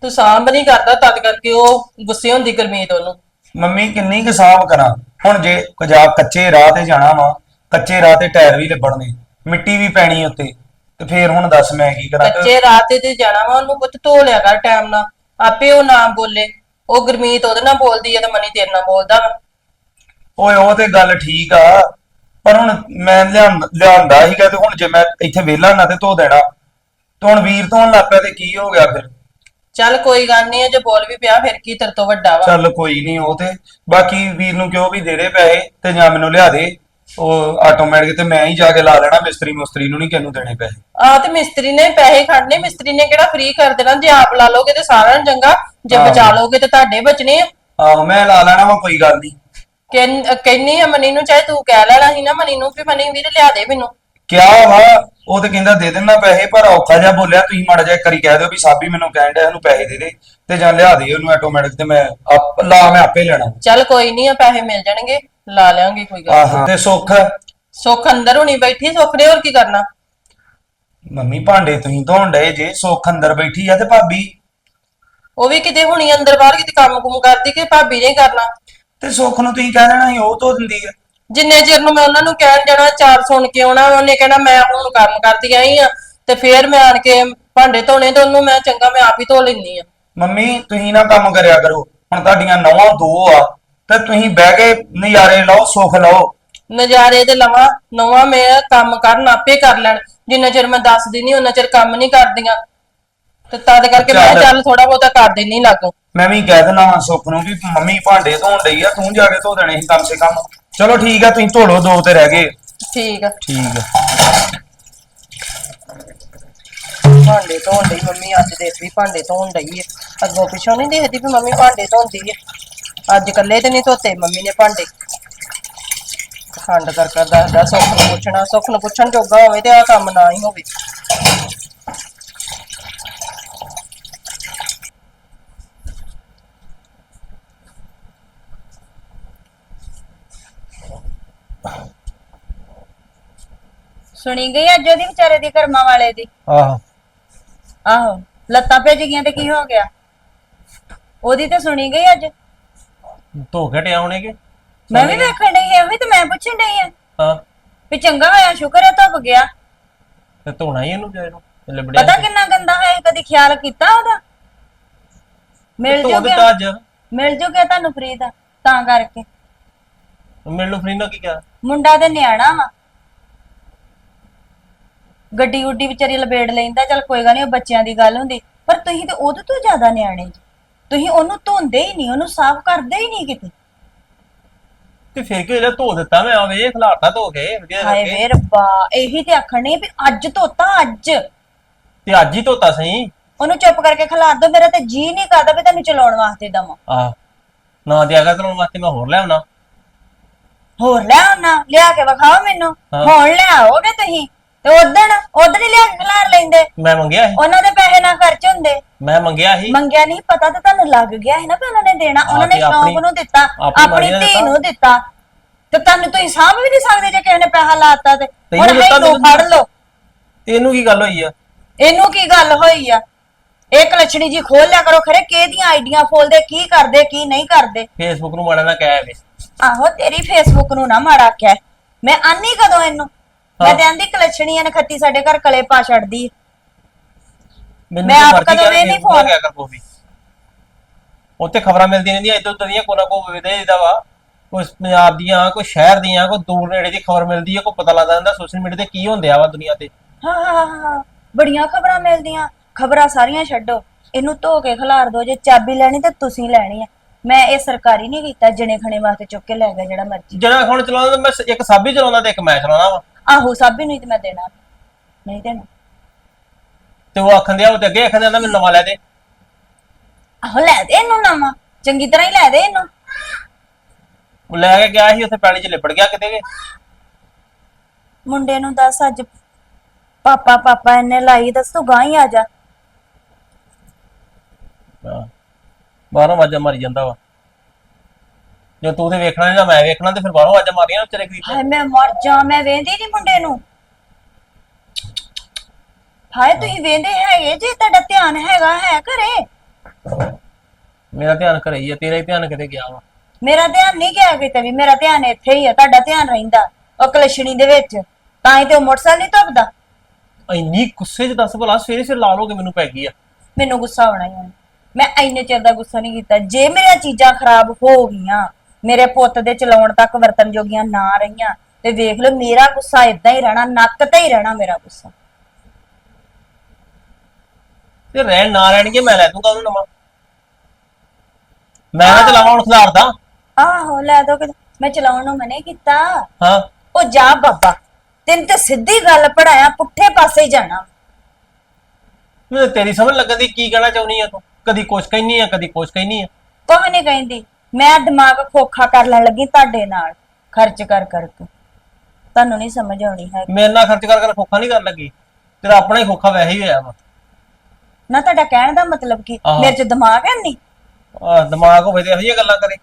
S2: ਤੂੰ ਸਾਂਭ ਨਹੀਂ ਕਰਦਾ ਤਦ ਕਰਕੇ ਉਹ ਗੁੱਸੇ ਹੁੰਦੀ ਗੁਰਮੀਤ ਉਹਨੂੰ।
S5: ਮੰਮੀ ਕਿੰਨੀ ਕੁ ਸਾਂਭ ਕਰਾਂ? ਹੁਣ ਜੇ ਜਾ ਕੱਚੇ ਰਾਹ ਤੇ ਜਾਣਾ ਵਾ ਕੱਚੇ ਰਾਹ ਤੇ ਟਾਇਰ ਵੀ ਲੱਭਣਗੇ। ਮਿੱਟੀ ਵੀ ਪੈਣੀ ਉੱਤੇ। ਤੇ ਫੇਰ ਹੁਣ ਦੱਸ ਮੈਂ ਕੀ ਕਰਾਂ। ਤੇ
S2: ਬੱਚੇ ਰਾਤ ਤੇ ਤੇ ਜਾਣਾ ਵਾ ਉਹਨੂੰ ਪੁੱਤ ਧੋ ਲਿਆ ਕਰ ਟਾਈਮ ਨਾਲ। ਆਪੇ ਉਹ ਨਾ ਬੋਲੇ। ਉਹ ਗੁਰਮੀਤ ਉਹਦੇ ਨਾਲ ਬੋਲਦੀ ਆ ਤੇ ਮਨੀ ਤੇਰੇ ਨਾਲ ਬੋਲਦਾ ਵਾ।
S5: ਓਏ ਉਹ ਤੇ ਗੱਲ ਠੀਕ ਆ। ਪਰ ਹੁਣ ਮੈਂ ਲਿਆਂਦਾ ਲਿਆਂਦਾ ਸੀਗਾ ਤੇ ਹੁਣ ਜੇ ਮੈਂ ਇੱਥੇ ਵਿਹਲਾ ਨਾ ਤੇ ਧੋ ਦੇਣਾ। ਤੇ ਹੁਣ ਵੀਰ ਧੋਣ ਲੱਗ ਪਿਆ ਤੇ ਕੀ ਹੋ ਗਿਆ ਫਿਰ?
S2: ਚੱਲ ਕੋਈ ਗੱਲ ਨਹੀਂ ਜੇ ਬੋਲ ਵੀ ਪਿਆ ਫਿਰ ਕੀ ਤੇਰੇ ਤੋਂ ਵੱਡਾ ਵਾ।
S5: ਚੱਲ ਕੋਈ ਨਹੀਂ ਉਹ ਤੇ। ਬਾਕੀ ਵੀਰ ਨੂੰ ਕਿਉਂ ਵੀ ਦੇ ਦੇ ਪੈਸੇ ਤੇ ਜਾਂ ਮੈਨੂੰ ਲਿਆ ਦੇ। ਉਹ ਆਟੋਮੈਟਿਕ ਤੇ ਮੈਂ ਹੀ ਜਾ ਕੇ ਲਾ ਲੈਣਾ ਮਿਸਤਰੀ ਮੁਸਤਰੀ ਨੂੰ ਨਹੀਂ ਕਿਹਨੂੰ ਦੇਣੇ ਪੈਸੇ।
S2: ਆ ਤੇ ਮਿਸਤਰੀ ਨੇ ਪੈਸੇ ਖੜਨੇ ਮਿਸਤਰੀ ਨੇ ਕਿਹੜਾ ਫ੍ਰੀ ਕਰ ਦੇਣਾ? ਜੇ ਆਪ ਲਾ ਲੋਗੇ ਤੇ ਸਾਰਿਆਂ ਨੂੰ ਚੰਗਾ ਜੇ। ਬਚਾ ਲੋਗੇ ਤੇ ਤੁਹਾਡੇ ਬਚਨੇ ਆ।
S5: ਆਹੋ ਮੈਂ ਲਾ ਲੈਣਾ ਵਾ ਕੋਈ ਗੱਲ ਨਹੀਂ
S2: ਕਹਿੰ- ਕਹਿੰਨੀ ਆ ਮਨੀ ਨੂੰ ਚਾਹੇ ਤੂੰ ਕਹਿ ਲੈਣਾ ਸੀ ਨਾ ਮਨੀ ਨੂੰ ਵੀ ਮਨੀ ਵੀਰ ਲਿਆ ਦੇ ਮੈਨੂੰ।
S5: ਕਿਆ ਵਾ? ਉਹ ਤੇ ਕਹਿੰਦਾ ਦੇ ਦੇਣਾ ਪੈਸੇ ਪਰ ਔਖਾ ਜਿਹਾ ਬੋਲਿਆ ਤੁਸੀਂ ਮਾੜਾ ਜਿਹਾ ਇੱਕ ਵਾਰੀ ਕਹਿ ਦਿਓ ਵੀ ਸਾਬੀ ਮੈਨੂੰ ਕਹਿਣ ਡਿਆ ਇਹਨੂੰ ਪੈਸੇ ਦੇ ਦੇ ਤੇ ਜਾਂ ਲਿਆ ਦੇ ਉਹਨੂੰ ਆਟੋਮੈਟਿਕ ਤੇ ਮੈਂ ਆਪ ਲਾ ਮੈਂ ਆਪੇ ਲੈਣਾ।
S2: ਚੱਲ ਕੋਈ ਨਹੀਂ ਆ ਪੈਸੇ ਮਿਲ ਜਾਣਗੇ। ਲਾ ਲਿਆਂਗੇ ਕੋਈ ਗੱਲ
S5: ਆਹ ਤੇ ਸੁੱਖ
S2: ਸੁੱਖ ਅੰਦਰ ਹੋਣੀ ਬੈਠੀ ਸੁੱਖ ਨੇ ਹੋਰ ਕੀ ਕਰਨਾ?
S5: ਮੰਮੀ ਭਾਂਡੇ ਤੁਸੀਂ ਧੋਣ ਡਏ ਜੇ ਸੁੱਖ ਅੰਦਰ ਬੈਠੀ ਆ ਤੇ ਭਾਬੀ?
S2: ਉਹ ਵੀ ਕਿਤੇ ਹੁਣੀ ਅੰਦਰ ਬਾਹਰ ਕਿਤੇ ਕੰਮ ਕੁਮ ਕਰਦੀ ਕਿ ਭਾਬੀ ਨੇ ਕਰਨਾ।
S5: ਤੇ ਸੁੱਖ ਨੂੰ ਤੁਸੀਂ ਕਹਿ ਦੇਣਾ ਸੀ ਉਹ ਧੋ ਦਿੰਦੀ ਆ।
S2: ਜਿੰਨੇ ਚਿਰ ਨੂੰ ਮੈਂ ਉਹਨਾਂ ਨੂੰ ਕਹਿਣ ਜਾਣਾ ਚਾਰ ਸੁਣ ਕੇ ਆਉਣਾ ਉਹਨੇ ਕਹਿਣਾ ਮੈਂ ਹੁਣ ਕੰਮ ਕਰਦੀ ਆਈ ਆ ਤੇ ਫੇਰ ਮੈਂ ਆਣ ਕੇ ਭਾਂਡੇ ਧੋਣੇ ਤੇ ਉਹਨੂੰ ਮੈਂ ਚੰਗਾ ਮੈਂ ਆਪ ਹੀ ਧੋ ਲੈਣੀ ਆ।
S5: ਮੰਮੀ ਤੁਸੀਂ ਨਾ ਕੰਮ ਕਰਿਆ ਕਰੋ ਹੁਣ ਤੁਹਾਡੀਆਂ ਨਵਾਂ ਦੋ ਆ। ਤੇ ਤੁਸੀਂ ਬਹਿ ਕੇ ਨਜ਼ਾਰੇ ਲਓ ਸੁੱਖ ਲਓ।
S2: ਨਜ਼ਾਰੇ ਦੇ ਲਵਾਂ ਨਵਾਂ ਮੈਂ ਕੰਮ ਕਰਨ ਆਪੇ ਕਰ ਲੈਣ। ਜਿੰਨਾ ਚਿਰ ਮੈਂ ਦੱਸਦੀ ਨਹੀਂ ਉਹਨਾਂ ਚਿਰ ਕੰਮ ਨਹੀਂ ਕਰਦੀਆਂ। ਤੇ ਤਦ ਕਰਕੇ ਮੈਂ
S5: ਚੱਲ।
S2: ਚੱਲ ਥੋੜਾ ਬਹੁਤਾ ਕਰ ਦਿੰਨੀ ਲਾਗੋ।
S5: ਮੈਂ ਵੀ ਕਹਿ ਦਿੰਦਾ ਹਾਂ ਸੁੱਖ ਨੂੰ ਵੀ ਮੰਮੀ ਭਾਂਡੇ ਧੋਣ ਡਈ ਆ ਤੂੰ ਜਾ ਕੇ ਧੋ ਦੇਣੇ ਸੀ ਕਮ ਸੇ ਕਮ। ਚਲੋ ਠੀਕ ਆ ਤੁਸੀਂ ਧੋ ਲਓ ਦੋ ਤੇ ਰਹਿ ਗਏ।
S2: ਠੀਕ ਆ।
S5: ਠੀਕ ਆ।
S2: ਭਾਂਡੇ ਧੋਣ ਡਈ ਮੰਮੀ ਅੱਜ ਦੇਖ ਵੀ ਭਾਂਡੇ ਧੋਣ ਏ ਅੱਗੋਂ ਪਿੱਛੋਂ ਨਹੀਂ ਦੇਖਦੀ ਵੀ ਮੰਮੀ ਭਾਂਡੇ ਧੋਂਦੀ ਏ ਅੱਜ ਇਕੱਲੇ ਤੇ ਨਹੀਂ ਧੋਤੇ ਮੰਮੀ ਨੇ ਭਾਂਡੇ। ਖੰਡ ਕਰ ਕਰ ਦੱਸਦਾ ਸੁੱਖ ਨੂੰ ਪੁੱਛਣਾ ਸੁੱਖ ਨੂੰ ਪੁੱਛਣ ਜੋਗਾ ਹੋਵੇ ਤੇ ਆ ਕੰਮ ਨਾ ਹੀ ਹੋਵੇ।
S3: ਸੁਣੀ ਗਈ ਅੱਜ ਉਹਦੀ ਵਿਚਾਰੇ ਦੀ ਕਰਮਾਂ ਵਾਲੇ ਦੀ?
S4: ਆਹੋ।
S3: ਆਹੋ ਲੱਤਾਂ ਭਿੱਜ ਗਈਆਂ ਤੇ ਕੀ ਹੋ ਗਿਆ? ਉਹਦੀ ਤੇ ਸੁਣੀ ਗਈ ਅੱਜ?
S4: ਧੋ ਕੇ ਟਿਆ ਹੋਣੇਗੇ?
S3: ਮੈਂ ਵੀ ਵੇਖਣ ਡਈ ਐ ਵੀ ਤੇ ਮੈਂ ਪੁੱਛਣ ਡਈ ਆ।
S4: ਹਾਂ।
S3: ਵੀ ਚੰਗਾ ਹੋਇਆ ਸ਼ੁਕਰ ਹੈ ਧੁੱਪ ਗਿਆ।
S4: ਤੇ ਧੋਣਾ ਹੀ ਇਹਨੂੰ ਜਾਇ ਨੂੰ ਲਿਬੜਿਆ
S3: ਪਤਾ ਕਿੰਨਾ ਗੰਦਾ ਹੈ ਕਦੀ ਖਿਆਲ ਕੀਤਾ ਉਹਦਾ? ਮਿਲ
S4: ਧੋ
S3: ਜੂਗਾ।
S4: ਦਿੱਤਾ ਅੱਜ।
S3: ਮਿਲ ਜੂਗਾ ਤੁਹਾਨੂੰ ਫਰੀ ਦਾ ਤਾਂ ਕਰਕੇ।
S4: ਮੈਨੂੰ ਫਰੀ ਨਾ ਕੀ ਕਿਹਾ?
S3: ਮੁੰਡਾ ਤੇ ਨਿਆਣਾ ਵਾ। ਗੱਡੀ ਗੁੱਡੀ ਵਿਚਾਰੀ ਲਬੇੜ ਲੈਂਦਾ ਚਲ ਕੋਈ ਗੱਲ ਨਹੀਂ ਉਹ ਬੱਚਿਆਂ ਦੀ ਗੱਲ ਹੁੰਦੀ। ਪਰ ਤੁਸੀਂ ਤੇ ਉਹਦੇ ਤੋਂ ਜ਼ਿਆਦਾ ਨਿਆਣੇ ਜੀ। ਤੁਸੀਂ ਉਹਨੂੰ ਧੋਂਦੇ ਹੀ ਨਹੀਂ ਉਹਨੂੰ ਸਾਫ਼ ਕਰਦੇ ਹੀ ਨਹੀਂ ਕਿਤੇ।
S4: ਤੇ ਫਿਰ ਕੀ ਹੋਇਆ ਧੋ ਦਿੱਤਾ ਮੈਂ ਆ ਵੇਖ ਲਾਟਾ ਧੋ ਕੇ ਵਧੀਆ
S3: ਹਾਏ
S4: ਕਰਕੇ।
S3: ਵੇ ਰੱਬਾ ਇਹੀ ਤੇ ਆਖਣੇ ਵੀ ਅੱਜ ਧੋਤਾ ਅੱਜ।
S4: ਤੇ ਅੱਜ ਹੀ ਧੋਤਾ ਸਹੀ।
S3: ਉਹਨੂੰ ਚੁੱਪ ਕਰਕੇ ਖਿਲਾ ਦੋ ਮੇਰਾ ਤੇ ਜੀ ਨਹੀਂ ਕਰਦਾ ਵੀ ਤੈਨੂੰ ਚਲਾਉਣ ਵਾਸਤੇ ਦਵਾਂ।
S4: ਆ ਨਾ ਦਿਆਗਾ ਤੈਨੂੰ ਵਾਸਤੇ ਮੈਂ ਹੋਰ ਲੈ ਆਉਣਾ।
S3: ਹੋਰ ਲੈ ਆਉਣਾ ਲਿਆ ਕੇ ਵਿਖਾਓ ਮੈਨੂੰ।
S4: ਹਾਂ।
S3: ਹੁਣ ਲਿਆਓਗੇ ਤੁਸੀਂ? ਤੇ ਉਦਣ ਉਦਣ ਹੀ ਲਿਆ ਕੇ ਖਿਲਾਰ ਲੈਂਦੇ।
S4: ਮੈਂ ਮੰਗਿਆ ਸੀ।
S3: ਉਹਨਾਂ ਦੇ ਪੈਸੇ ਨਾ ਖਰਚ ਹੁੰਦੇ।
S4: ਮੈਂ ਮੰਗਿਆ ਸੀ।
S3: ਮੰਗਿਆ ਨਹੀਂ ਪਤਾ ਤਾਂ ਤੁਹਾਨੂੰ ਲੱਗ ਗਿਆ ਹੈ ਨਾ ਵੀ ਉਹਨਾਂ ਨੇ ਦੇਣਾ। ਉਹਨਾਂ ਨੇ
S4: ਤੇ ਆਪਣੀ-
S3: ਸ਼ੌਂਕ ਨੂੰ ਦਿੱਤਾ
S4: ਆਪਣੀ
S3: ਆਪਣੀ
S4: ਮਰਜ਼ੀ ਨਾਲ
S3: ਧੀ
S4: ਦਿੱਤਾ।
S3: ਨੂੰ ਦਿੱਤਾ। ਤੇ ਤੁਹਾਨੂੰ ਤੁਸੀਂ ਸਾਂਭ ਵੀ ਨਹੀਂ ਸਕਦੇ ਜੇ ਕਿਸੇ ਨੇ ਪੈਸਾ ਲਾਤਾ ਤੇ।
S4: ਤੈਨੂੰ
S3: ਹੁਣ
S4: ਦਿੱਤਾ
S3: ਇਹਨੂੰ ਫੜ ਲਓ।
S4: ਤੈਨੂੰ ਕੀ ਗੱਲ ਹੋਈ ਆ?
S3: ਇਹਨੂੰ ਕੀ ਗੱਲ ਹੋਈ ਆ? ਇੱਕ ਲక్ష్ਮੀ ਜੀ ਖੋਲ ਲਿਆ ਕਰੋ ਖਰੇ ਕਿਹਦੀਆਂ ਆਈਡੀਆਂ ਫੋਲਦੇ ਕੀ ਕਰਦੇ ਕੀ ਨਹੀਂ ਕਰਦੇ?
S4: ਫੇਸਬੁੱਕ ਨੂੰ ਮਾੜਾ ਨਾ ਕਹਿ ਵੇ
S3: ਆਹੋ ਤੇਰੀ ਫੇਸਬੁੱਕ ਨੂੰ ਨਾ ਮਾੜਾ ਕਿਹਾ। ਮੈਂ ਆਨੀ ਕਦੋਂ ਇਹਨੂੰ? ਮੈਂ ਆਂਦੀ ਕਲਛਣੀਆਂ ਨੇ ਖੱਤੀ ਸਾਡੇ ਘਰ ਕਲੇ ਪਾ ਛੱਡਦੀ।
S4: ਮੈਨੂੰ
S3: ਮੈਂ
S4: ਤਾਂ
S3: ਆਪ
S4: ਮਰਜ਼ੀ
S3: ਕਦੋਂ
S4: ਇਹ ਪੂਰਾ
S3: ਫੋਨ।
S4: ਕਿਆ ਕਰ ਕੋਈ ਵੀ ਉੱਥੇ ਖਬਰਾਂ ਮਿਲਦੀਆਂ ਰਹਿੰਦੀਆਂ ਇੱਧਰ ਉੱਧਰ ਦੀਆਂ ਕੋਨਾ ਕੋ ਵੇਦੇ ਇਹਦਾ ਵਾ। ਕੋਈ ਪੰਜਾਬ ਦੀਆਂ ਕੋਈ ਸ਼ਹਿਰ ਦੀਆਂ ਕੋਈ ਦੂਰ ਨੇੜੇ ਦੀ ਖਬਰ ਮਿਲਦੀ ਹੈ ਕੋਈ ਪਤਾ ਲੱਗਦਾ ਜਾਂਦਾ ਸੋਸ਼ਲ ਮੀਡੀਆ ਤੇ ਕੀ ਹੁੰਦਿਆ ਵਾ ਦੁਨੀਆ ਤੇ।
S3: ਹਾਂ ਹਾਂ ਹਾਂ, ਹਾਂ। ਬੜੀਆਂ ਖਬਰਾਂ ਮਿਲਦੀਆਂ। ਖਬਰਾਂ ਸਾਰੀਆਂ ਛੱਡੋ। ਇਹਨੂੰ ਧੋ ਕੇ ਖਿਲਾਰ ਦੋ ਜੇ ਚਾਬੀ ਲੈਣੀ ਤੇ ਤੁਸੀਂ ਲੈਣੀ ਆ। ਮੈਂ ਇਹ ਸਰਕਾਰੀ ਨਹੀਂ ਕੀਤਾ ਜਣੇ ਖਣੇ ਵਾਸਤੇ ਚੁੱਕ ਕੇ ਲੈ ਗਿਆ ਜਿਹੜਾ ਮਰਜ਼ੀ।
S4: ਜਿਹੜਾ ਹੁਣ ਚਲਾਉਂਦਾ ਮੈਂ ਸ- ਇੱਕ ਸਾਬੀ ਚਲਾਉਂਦਾ ਤੇ ਇੱਕ ਮੈਂ ਚਲਾਉਂਦਾ ਵਾ।
S3: ਆਹੋ ਸਾਬੀ ਨੂੰ ਹੀ ਤੇ ਮੈਂ ਦੇਣਾ। ਨਹੀਂ ਦੇਣਾ।
S4: ਤੇ ਉਹ ਆਖਣ ਦਿਆ ਉਹ ਤੇ ਅੱਗੇ ਆਖਣ ਦਿਆ ਮੈਨੂੰ ਨਵਾਂ ਲੈ ਦੇ।
S3: ਆਹੋ ਲੈ ਦੇ ਇਹਨੂੰ ਨਵਾਂ। ਚੰਗੀ ਤਰ੍ਹਾਂ ਹੀ ਲੈ ਦੇ ਇਹਨੂੰ।
S4: ਉਹ ਲੈ ਕੇ ਗਿਆ ਸੀ ਉੱਥੇ ਪਾਣੀ 'ਚ ਲਿਪੜ ਗਿਆ ਕਿਤੇ ਕਿ
S3: ਮੁੰਡੇ ਨੂੰ ਦੱਸ ਅੱਜ। ਪਾਪਾ ਪਾਪਾ ਇਹਨੇ ਲਾਈ ਦੱਸ ਤੂੰ ਗਾਂ ਹੀ ਆ ਜਾ।
S4: ਹਾਂ। ਬਾਹਰੋਂ ਆਵਾਜ਼ਾਂ ਮਾਰੀ ਜਾਂਦਾ ਵਾ। ਜੇ ਤੂੰ ਤੇ ਵੇਖਣਾ ਨਹੀਂ ਨਾ ਮੈਂ ਵੇਖਣਾ ਤੇ ਫਿਰ ਬਾਹਰੋਂ ਆਵਾਜ਼ਾਂ ਮਾਰੀਆਂ ਤੇਰੇ ਕੀ
S3: ਹਾਏ ਮੈਂ ਮਰ ਜਾ ਮੈਂ ਵੇਂਦੀ ਨਹੀਂ ਮੁੰਡੇ ਨੂੰ। ਹਾਏ ਤੁਸੀਂ ਵੇਂਦੇ ਹੈਗੇ ਜੇ ਤੁਹਾਡਾ ਧਿਆਨ ਹੈਗਾ ਹੈ ਘਰੇ।
S4: ਮੇਰਾ ਧਿਆਨ ਘਰੇ ਹੀ ਆ ਤੇਰਾ ਹੀ ਧਿਆਨ ਕਿਤੇ ਗਿਆ ਵਾ।
S3: ਮੇਰਾ ਧਿਆਨ ਨਹੀਂ ਗਿਆ ਕਿਤੇ ਵੀ ਮੇਰਾ ਧਿਆਨ ਇੱਥੇ ਹੀ ਆ ਤੁਹਾਡਾ ਧਿਆਨ ਰਹਿੰਦਾ ਉਹ ਕਲਸ਼ਣੀ ਦੇ ਵਿੱਚ। ਤਾਂ ਹੀ ਤੇ ਉਹ ਮੋਟਰਸਾਈਕਲ ਨਹੀਂ ਧੁੱਪਦਾ।
S4: ਇੰਨੀ ਗੁੱਸੇ 'ਚ ਦੱਸ ਭਲਾ ਸਵੇਰੇ ਸਵੇਰੇ ਲਾ ਲੋਗੇ ਮੈਨੂੰ ਪੈ ਗਈ ਆ।
S3: ਮੈਨੂੰ ਗੁੱਸਾ ਆਉਣਾ ਹੀ ਆਉਣਾ। ਮੈਂ ਇੰਨੇ ਚਿਰ ਦਾ ਗੁੱਸਾ ਨਹੀਂ ਕੀਤਾ। ਜੇ ਮੇਰੀਆਂ ਚੀਜ਼ਾਂ ਖਰਾਬ ਹੋ ਗਈਆਂ ਮੇਰੇ ਪੁੱਤ ਦੇ ਚਲਾਉਣ ਤੱਕ ਵਰਤਨ ਜੋਗੀਆਂ ਨਾ ਰਹੀਆਂ ਤੇ ਵੇਖ ਲਓ ਮੇਰਾ ਗੁੱਸਾ ਇਦਾਂ ਹੀ ਰਹਿਣਾ ਨੱਕ ਤੇ ਹੀ ਰਹਿਣਾ ਮੇਰਾ ਗੁੱਸਾ।
S4: ਤੇ ਰਹਿਣ ਨਾ ਰਹਿਣਗੇ ਮੈਂ ਲੈ ਦੂੰਗਾ ਉਹਨੂੰ ਨਵਾਂ। ਮੈਂ ਨਾ ਚਲਾਵਾਂ ਹੁਣ ਖਿਲਾਰਦਾ
S3: ਆਹੋ ਲੈ ਦੋ ਮੈਂ ਚਲਾਉਣ ਨੂੰ ਮਨੇ ਕੀਤਾ।
S4: ਹਾਂ।
S3: ਉਹ ਜਾ ਬਾਬਾ ਤੈਨੂੰ ਤੇ ਸਿੱਧੀ ਗੱਲ ਪੜਾਇਆ ਪੁੱਠੇ ਪਾਸੇ ਹੀ ਜਾਣਾ।
S4: ਮੈਨੂੰ ਤੇਰੀ ਸਮਝ ਲੱਗਣ ਦੀ ਕੀ ਕਹਿਣਾ ਚਾਹੁੰਦੀ ਆ ਤੂੰ? ਕਦੀ ਕੁਛ ਕਹਿਨੀ ਆ ਕਦੀ ਕੁਛ ਕਹਿਨੀ ਆ।
S3: ਕੁਝ ਨਹੀਂ ਕਹਿੰਦੀ। ਮੈਂ ਦਿਮਾਗ ਖੋਖਾ ਕਰ ਲੈਣ ਲੱਗੀ ਤੁਹਾਡੇ ਨਾਲ। ਖਰਚ ਕਰ ਕਰਕੇ ਤੁਹਾਨੂੰ ਨਹੀਂ ਸਮਝ ਆਉਣੀ ਹੈ।
S4: ਮੇਰੇ ਨਾਲ ਖਰਚ ਕਰ ਕਰ ਖੋਖਾ ਨਹੀਂ ਕਰਨ ਲੱਗੀ। ਤੇਰਾ ਆਪਣਾ ਹੀ ਖੋਖਾ ਵੈਸੇ ਹੀ ਹੋਇਆ ਵਾ।
S3: ਨਾ ਤੁਹਾਡਾ ਕਹਿਣ ਦਾ ਮਤਲਬ ਕੀ?
S4: ਆਹੋ।
S3: ਮੇਰੇ ਚ ਦਿਮਾਗ ਹੈ ਨਹੀਂ
S4: ਆਹ ਦਿਮਾਗ ਹੋਵੇ ਤੇ ਇਹੋ ਜਿਹੀਆਂ ਗੱਲਾਂ ਕਰੇ।